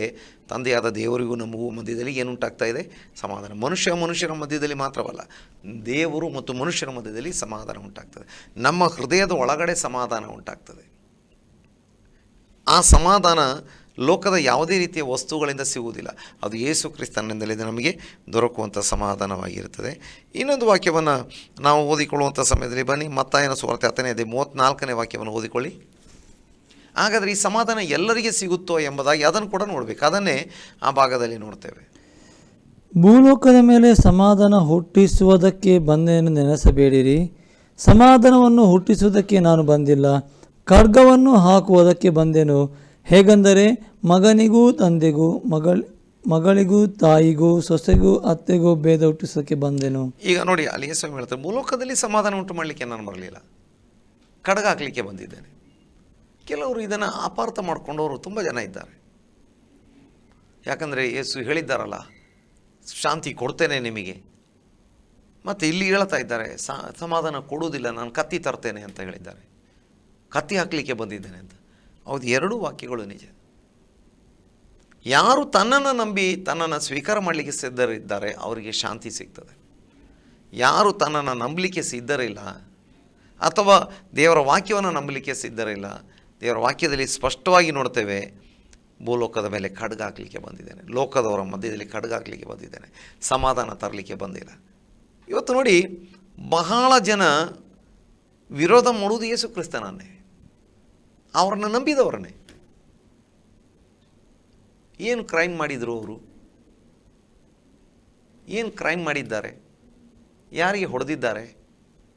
ತಂದೆಯಾದ ದೇವರಿಗೂ ನಮಗೂ ಮಧ್ಯದಲ್ಲಿ ಏನುಂಟಾಗ್ತಾ ಇದೆ? ಸಮಾಧಾನ. ಮನುಷ್ಯ ಮನುಷ್ಯರ ಮಧ್ಯದಲ್ಲಿ ಮಾತ್ರವಲ್ಲ, ದೇವರು ಮತ್ತು ಮನುಷ್ಯರ ಮಧ್ಯದಲ್ಲಿ ಸಮಾಧಾನ ಉಂಟಾಗ್ತದೆ. ನಮ್ಮ ಹೃದಯದ ಒಳಗಡೆ ಸಮಾಧಾನ ಉಂಟಾಗ್ತದೆ. ಆ ಸಮಾಧಾನ ಲೋಕದ ಯಾವುದೇ ರೀತಿಯ ವಸ್ತುಗಳಿಂದ ಸಿಗುವುದಿಲ್ಲ. ಅದು ಯೇಸು ಕ್ರಿಸ್ತನಿಂದಲೇ ನಮಗೆ ದೊರಕುವಂಥ ಸಮಾಧಾನವಾಗಿರುತ್ತದೆ. ಇನ್ನೊಂದು ವಾಕ್ಯವನ್ನು ನಾವು ಓದಿಕೊಳ್ಳುವಂಥ ಸಮಯದಲ್ಲಿ ಬನ್ನಿ. ಮತ್ತಾಯನ ಸುವಾರ್ತೆ ಹತ್ತನೇ ಅದೇ ಮೂವತ್ತ್ನಾಲ್ಕನೇ ವಾಕ್ಯವನ್ನು ಓದಿಕೊಳ್ಳಿ. ಹಾಗಾದರೆ ಈ ಸಮಾಧಾನ ಎಲ್ಲರಿಗೆ ಸಿಗುತ್ತೋ ಎಂಬುದಾಗಿ ಅದನ್ನು ಕೂಡ ನೋಡಬೇಕು. ಅದನ್ನೇ ಆ ಭಾಗದಲ್ಲಿ ನೋಡ್ತೇವೆ. ಭೂಲೋಕದ ಮೇಲೆ ಸಮಾಧಾನ ಹುಟ್ಟಿಸುವುದಕ್ಕೆ ಬಂದೇನು ನೆನೆಸಬೇಡಿರಿ. ಸಮಾಧಾನವನ್ನು ಹುಟ್ಟಿಸುವುದಕ್ಕೆ ನಾನು ಬಂದಿಲ್ಲ. ಖರ್ಗವನ್ನು ಹಾಕುವುದಕ್ಕೆ ಬಂದೆನು. ಹೇಗೆಂದರೆ ಮಗನಿಗೂ ತಂದೆಗೂ, ಮಗಳ, ಮಗಳಿಗೂ ತಾಯಿಗೂ, ಸೊಸೆಗೂ ಅತ್ತೆಗೂ ಭೇದ ಹುಟ್ಟಿಸೋಕ್ಕೆ ಬಂದೆನು. ಈಗ ನೋಡಿ ಅಲ್ಲಿ ಸ್ವಾಮಿ ಹೇಳ್ತಾರೆ ಮೂಲಕದಲ್ಲಿ ಸಮಾಧಾನ ಉಂಟು ಮಾಡಲಿಕ್ಕೆ ನಾನು ಬರಲಿಲ್ಲ. ಕಡಗ ಹಾಕಲಿಕ್ಕೆ ಬಂದಿದ್ದೇನೆ. ಕೆಲವರು ಇದನ್ನು ಅಪಾರ್ಥ ಮಾಡಿಕೊಂಡವರು ತುಂಬ ಜನ ಇದ್ದಾರೆ. ಯಾಕಂದರೆ ಯೇಸು ಹೇಳಿದ್ದಾರಲ್ಲ, ಶಾಂತಿ ಕೊಡ್ತೇನೆ ನಿಮಗೆ. ಮತ್ತು ಇಲ್ಲಿ ಹೇಳ್ತಾ ಇದ್ದಾರೆ ಸಮಾಧಾನ ಕೊಡುವುದಿಲ್ಲ, ನಾನು ಕತ್ತಿ ತರ್ತೇನೆ ಅಂತ ಹೇಳಿದ್ದಾರೆ. ಕತ್ತಿ ಹಾಕಲಿಕ್ಕೆ ಬಂದಿದ್ದೇನೆ ಅಂತ. ಹೌದು, ಎರಡೂ ವಾಕ್ಯಗಳು ನಿಜ. ಯಾರು ತನ್ನನ್ನು ನಂಬಿ ತನ್ನನ್ನು ಸ್ವೀಕಾರ ಮಾಡಲಿಕ್ಕೆ ಸಿದ್ಧರಿದ್ದಾರೆ, ಅವರಿಗೆ ಶಾಂತಿ ಸಿಗ್ತದೆ. ಯಾರು ತನ್ನನ್ನು ನಂಬಲಿಕ್ಕೆ ಸಿದ್ಧರಿಲ್ಲ, ಅಥವಾ ದೇವರ ವಾಕ್ಯವನ್ನು ನಂಬಲಿಕ್ಕೆ ಸಿದ್ಧರಿಲ್ಲ, ದೇವರ ವಾಕ್ಯದಲ್ಲಿ ಸ್ಪಷ್ಟವಾಗಿ ನೋಡ್ತೇವೆ, ಭೂಲೋಕದ ಮೇಲೆ ಖಡ್ಗಾಕ್ಲಿಕ್ಕೆ ಬಂದಿದ್ದೇನೆ, ಲೋಕದವರ ಮಧ್ಯದಲ್ಲಿ ಖಡ್ಗಾಕ್ಲಿಕ್ಕೆ ಬಂದಿದ್ದೇನೆ, ಸಮಾಧಾನ ತರಲಿಕ್ಕೆ ಬಂದಿಲ್ಲ. ಇವತ್ತು ನೋಡಿ, ಬಹಳ ಜನ ವಿರೋಧ ಮಾಡುವುದು ಯೇಸು ಕ್ರಿಸ್ತನನ್ನೇ. ಅವರನ್ನು ನಂಬಿದವರನ್ನೇ. ಏನು ಕ್ರೈಮ್ ಮಾಡಿದರು ಅವರು? ಏನು ಕ್ರೈಮ್ ಮಾಡಿದ್ದಾರೆ? ಯಾರಿಗೆ ಹೊಡೆದಿದ್ದಾರೆ?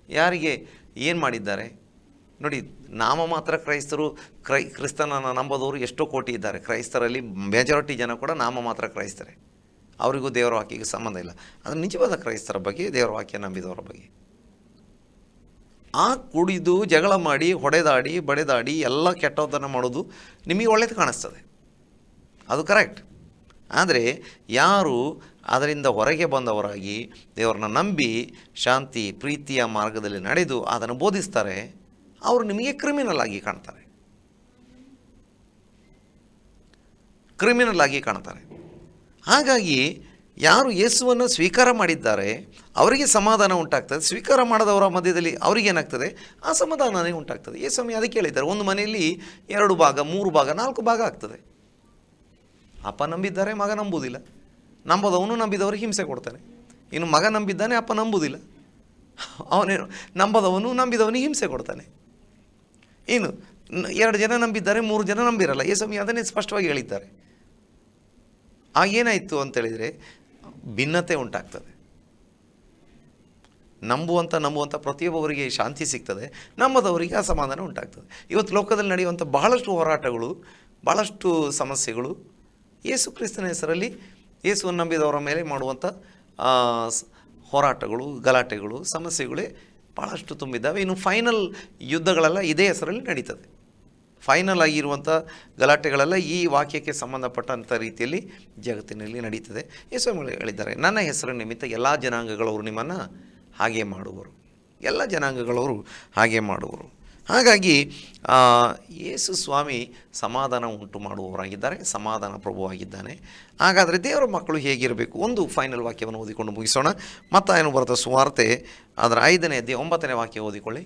ಯಾರಿಗೆ ಏನು ಮಾಡಿದ್ದಾರೆ? ನೋಡಿ, ನಾಮ ಮಾತ್ರ ಕ್ರೈಸ್ತರು, ಕ್ರೈ, ಕ್ರಿಸ್ತನನ್ನು ನಂಬೋದವರು ಎಷ್ಟೋ ಕೋಟಿ ಇದ್ದಾರೆ. ಕ್ರೈಸ್ತರಲ್ಲಿ ಮೆಜಾರಿಟಿ ಜನ ಕೂಡ ನಾಮ ಮಾತ್ರ ಕ್ರೈಸ್ತರೆ. ಅವರಿಗೂ ದೇವರ ವಾಕ್ಯಕ್ಕೆ ಸಂಬಂಧ ಇಲ್ಲ. ಅದು ನಿಜವಾದ ಕ್ರೈಸ್ತರ ಬಗ್ಗೆ, ದೇವರ ವಾಕ್ಯ ನಂಬಿದವರ ಬಗ್ಗೆ. ಆ ಕುಡಿದು ಜಗಳ ಮಾಡಿ, ಹೊಡೆದಾಡಿ, ಬಡೆದಾಡಿ ಎಲ್ಲ ಕೆಟ್ಟದನ್ನು ಮಾಡೋದು ನಿಮಗೆ ಒಳ್ಳೇದು ಕಾಣಿಸ್ತದೆ. ಅದು ಕರೆಕ್ಟ್. ಆದರೆ ಯಾರು ಅದರಿಂದ ಹೊರಗೆ ಬಂದವರಾಗಿ ದೇವರನ್ನ ನಂಬಿ ಶಾಂತಿ, ಪ್ರೀತಿಯ ಮಾರ್ಗದಲ್ಲಿ ನಡೆದು ಅದನ್ನು ಬೋಧಿಸ್ತಾರೆ, ಅವರು ನಿಮಗೆ ಕ್ರಿಮಿನಲ್ ಆಗಿ ಕಾಣ್ತಾರೆ. ಕ್ರಿಮಿನಲ್ ಆಗಿ ಕಾಣ್ತಾರೆ. ಹಾಗಾಗಿ ಯಾರು ಯೇಸುವನ್ನು ಸ್ವೀಕಾರ ಮಾಡಿದ್ದಾರೆ, ಅವರಿಗೆ ಸಮಾಧಾನ ಉಂಟಾಗ್ತದೆ. ಸ್ವೀಕಾರ ಮಾಡದವರ ಮಧ್ಯದಲ್ಲಿ ಅವರಿಗೇನಾಗ್ತದೆ ಸಮಾಧಾನನೇ ಉಂಟಾಗ್ತದೆ. ಯೇಸ್ವಾಮಿ ಅದಕ್ಕೆ ಹೇಳಿದ್ದಾರೆ ಒಂದು ಮನೆಯಲ್ಲಿ ಎರಡು ಭಾಗ, ಮೂರು ಭಾಗ, ನಾಲ್ಕು ಭಾಗ ಆಗ್ತದೆ. ಅಪ್ಪ ನಂಬಿದ್ದಾರೆ, ಮಗ ನಂಬುವುದಿಲ್ಲ. ನಂಬದವನು ನಂಬಿದವರಿಗೆ ಹಿಂಸೆ ಕೊಡ್ತಾನೆ. ಇನ್ನು ಮಗ ನಂಬಿದ್ದಾನೆ, ಅಪ್ಪ ನಂಬುವುದಿಲ್ಲ. ಅವನೇನು, ನಂಬದವನು ನಂಬಿದವನಿಗೆ ಹಿಂಸೆ ಕೊಡ್ತಾನೆ. ಏನು ಎರಡು ಜನ ನಂಬಿದ್ದಾರೆ, ಮೂರು ಜನ ನಂಬಿರಲ್ಲ. ಯೇಸ್ವಾಮಿ ಅದನ್ನೇ ಸ್ಪಷ್ಟವಾಗಿ ಹೇಳಿದ್ದಾರೆ. ಆಗೇನಾಯಿತು ಅಂತೇಳಿದರೆ ಭಿನ್ನತೆ ಉಂಟಾಗ್ತದೆ. ನಂಬುವಂಥ ನಂಬುವಂಥ ಪ್ರತಿಯೊಬ್ಬರಿಗೆ ಶಾಂತಿ ಸಿಗ್ತದೆ. ನಂಬದವರಿಗೆ ಅಸಮಾಧಾನ ಉಂಟಾಗ್ತದೆ. ಇವತ್ತು ಲೋಕದಲ್ಲಿ ನಡೆಯುವಂಥ ಬಹಳಷ್ಟು ಹೋರಾಟಗಳು ಭಾಳಷ್ಟು ಸಮಸ್ಯೆಗಳು ಯೇಸು ಕ್ರಿಸ್ತನ ಹೆಸರಲ್ಲಿ ಯೇಸುವನ್ನು ನಂಬಿದವರ ಮೇಲೆ ಮಾಡುವಂಥ ಹೋರಾಟಗಳು, ಗಲಾಟೆಗಳು, ಸಮಸ್ಯೆಗಳೇ ಭಾಳಷ್ಟು ತುಂಬಿದ್ದಾವೆ. ಇನ್ನು ಫೈನಲ್ ಯುದ್ಧಗಳೆಲ್ಲ ಇದೇ ಹೆಸರಲ್ಲಿ ನಡೀತದೆ. ಫೈನಲ್ ಆಗಿರುವಂಥ ಗಲಾಟೆಗಳೆಲ್ಲ ಈ ವಾಕ್ಯಕ್ಕೆ ಸಂಬಂಧಪಟ್ಟಂಥ ರೀತಿಯಲ್ಲಿ ಜಗತ್ತಿನಲ್ಲಿ ನಡೀತದೆ. ಯೇಸು ಹೇಳಿದ್ದಾರೆ, ನನ್ನ ಹೆಸರು ನಿಮಿತ್ತ ಎಲ್ಲ ಜನಾಂಗಗಳವರು ನಿಮ್ಮನ್ನು ಹಾಗೆ ಮಾಡುವರು. ಎಲ್ಲ ಜನಾಂಗಗಳವರು ಹಾಗೆ ಮಾಡುವರು. ಹಾಗಾಗಿ ಯೇಸು ಸ್ವಾಮಿ ಸಮಾಧಾನ ಉಂಟು ಮಾಡುವವರಾಗಿದ್ದಾರೆ, ಸಮಾಧಾನ ಪ್ರಭುವಾಗಿದ್ದಾನೆ. ಹಾಗಾದರೆ ದೇವರ ಮಕ್ಕಳು ಹೇಗಿರಬೇಕು? ಒಂದು ಫೈನಲ್ ವಾಕ್ಯವನ್ನು ಓದಿಕೊಂಡು ಮುಗಿಸೋಣ. ಮತ್ತು ಏನು ಬರುತ್ತೆ ಸುವಾರ್ತೆ, ಅದರ ಐದನೇ ಅಧ್ಯಾಯ ಒಂಬತ್ತನೇ ವಾಕ್ಯ ಓದಿಕೊಳ್ಳಿ.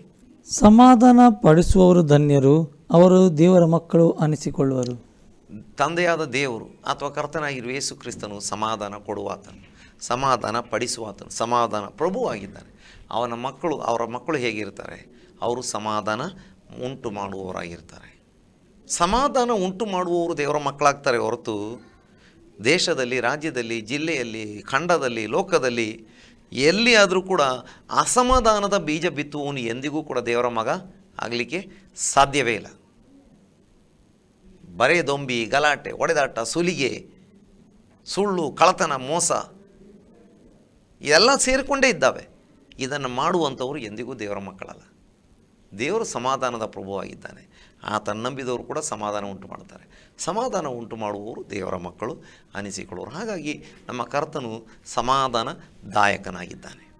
ಸಮಾಧಾನ ಪಡಿಸುವವರು ಧನ್ಯರು, ಅವರು ದೇವರ ಮಕ್ಕಳು ಅನಿಸಿಕೊಳ್ಳುವರು. ತಂದೆಯಾದ ದೇವರು ಅಥವಾ ಕರ್ತನಾಗಿರುವ ಯೇಸು ಕ್ರಿಸ್ತನು ಸಮಾಧಾನ ಕೊಡುವಾತನು ಸಮಾಧಾನ ಪಡಿಸುವಾತನು ಸಮಾಧಾನ ಪ್ರಭು ಆಗಿದ್ದಾನೆ ಅವನ ಮಕ್ಕಳು, ಅವರ ಮಕ್ಕಳು ಹೇಗಿರ್ತಾರೆ? ಅವರು ಸಮಾಧಾನ ಉಂಟು ಮಾಡುವವರಾಗಿರ್ತಾರೆ ಸಮಾಧಾನ ಉಂಟು ಮಾಡುವವರು ದೇವರ ಮಕ್ಕಳಾಗ್ತಾರೆ ಹೊರತು ದೇಶದಲ್ಲಿ, ರಾಜ್ಯದಲ್ಲಿ, ಜಿಲ್ಲೆಯಲ್ಲಿ, ಖಂಡದಲ್ಲಿ, ಲೋಕದಲ್ಲಿ ಎಲ್ಲಿ ಆದರೂ ಕೂಡ ಅಸಮಾಧಾನದ ಬೀಜ ಬಿತ್ತುವನು ಎಂದಿಗೂ ಕೂಡ ದೇವರ ಮಗ ಆಗಲಿಕ್ಕೆ ಸಾಧ್ಯವೇ ಇಲ್ಲ. ಬರೇ ದೊಂಬಿ, ಗಲಾಟೆ, ಒಡೆದಾಟ, ಸುಲಿಗೆ, ಸುಳ್ಳು ಕಳತನ ಮೋಸ ಇದೆಲ್ಲ ಸೇರಿಕೊಂಡೇ ಇದ್ದಾವೆ. ಇದನ್ನು ಮಾಡುವಂಥವರು ಎಂದಿಗೂ ದೇವರ ಮಕ್ಕಳಲ್ಲ. ದೇವರು ಸಮಾಧಾನದ ಪ್ರಭುವಾಗಿದ್ದಾನೆ. ಆತ ನಂಬಿದವರು ಕೂಡ ಸಮಾಧಾನ ಉಂಟು ಮಾಡ್ತಾರೆ. ಸಮಾಧಾನ ಉಂಟು ಮಾಡುವವರು ದೇವರ ಮಕ್ಕಳು ಅನಿಸಿಕೊಳ್ಳುವರು. ಹಾಗಾಗಿ ನಮ್ಮ ಕರ್ತನು ಸಮಾಧಾನದಾಯಕನಾಗಿದ್ದಾನೆ.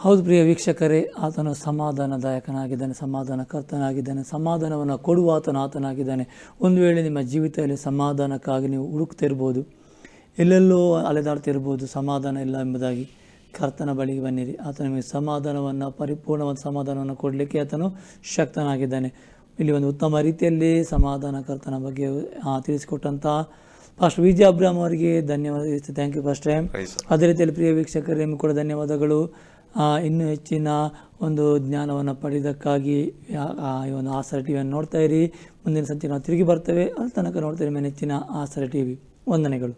ಹೌದು ಪ್ರಿಯ ವೀಕ್ಷಕರೇ, ಆತನು ಸಮಾಧಾನದಾಯಕನಾಗಿದ್ದಾನೆ ಸಮಾಧಾನ ಕರ್ತನಾಗಿದ್ದಾನೆ ಸಮಾಧಾನವನ್ನು ಕೊಡುವ ಆತನು ಆತನಾಗಿದ್ದಾನೆ. ಒಂದು ವೇಳೆ ನಿಮ್ಮ ಜೀವಿತದಲ್ಲಿ ಸಮಾಧಾನಕ್ಕಾಗಿ ನೀವು ಹುಡುಕ್ತಿರ್ಬೋದು ಎಲ್ಲೆಲ್ಲೋ ಅಲೆದಾಡ್ತಿರ್ಬೋದು ಸಮಾಧಾನ ಇಲ್ಲ ಎಂಬುದಾಗಿ ಕರ್ತನ ಬಳಿಗೆ ಬನ್ನಿರಿ. ಆತ ನಿಮಗೆ ಸಮಾಧಾನವನ್ನು ಪರಿಪೂರ್ಣವಾದ ಸಮಾಧಾನವನ್ನು ಕೊಡಲಿಕ್ಕೆ ಆತನು ಶಕ್ತನಾಗಿದ್ದಾನೆ. ಇಲ್ಲಿ ಒಂದು ಉತ್ತಮ ರೀತಿಯಲ್ಲಿ ಸಮಾಧಾನ ಕರ್ತನ ಬಗ್ಗೆ ತಿಳಿಸಿಕೊಟ್ಟಂತಹ ತಿಳಿಸಿಕೊಟ್ಟಂಥ ಫಾಸ್ಟ್ ವಿಜಯ ಅಬ್ರಾಮ್ ಅವರಿಗೆ ಧನ್ಯವಾದ ಥ್ಯಾಂಕ್ ಯು ಫಸ್ಟ್ ಟೈಮ್ ಅದೇ ರೀತಿಯಲ್ಲಿ ಪ್ರಿಯ ವೀಕ್ಷಕರಿಗೆ ನಿಮಗೆ ಕೂಡ ಧನ್ಯವಾದಗಳು. ಇನ್ನೂ ಹೆಚ್ಚಿನ ಒಂದು ಜ್ಞಾನವನ್ನು ಪಡೆಯೋದಕ್ಕಾಗಿ ಈ ಒಂದು ಆಸರ ಟಿವಿಯನ್ನು ನೋಡ್ತಾ ಇರಿ. ಮುಂದಿನ ಸಂಚಿ ನಾವು ತಿರುಗಿ ಬರ್ತೇವೆ. ಅಲ್ಲಿ ತನಕ ನೋಡ್ತಾ ಇರಿ. ಮೇಲೆ ನೆಚ್ಚಿನ ಆಸರ ಟಿವಿ ವಂದನೆಗಳು.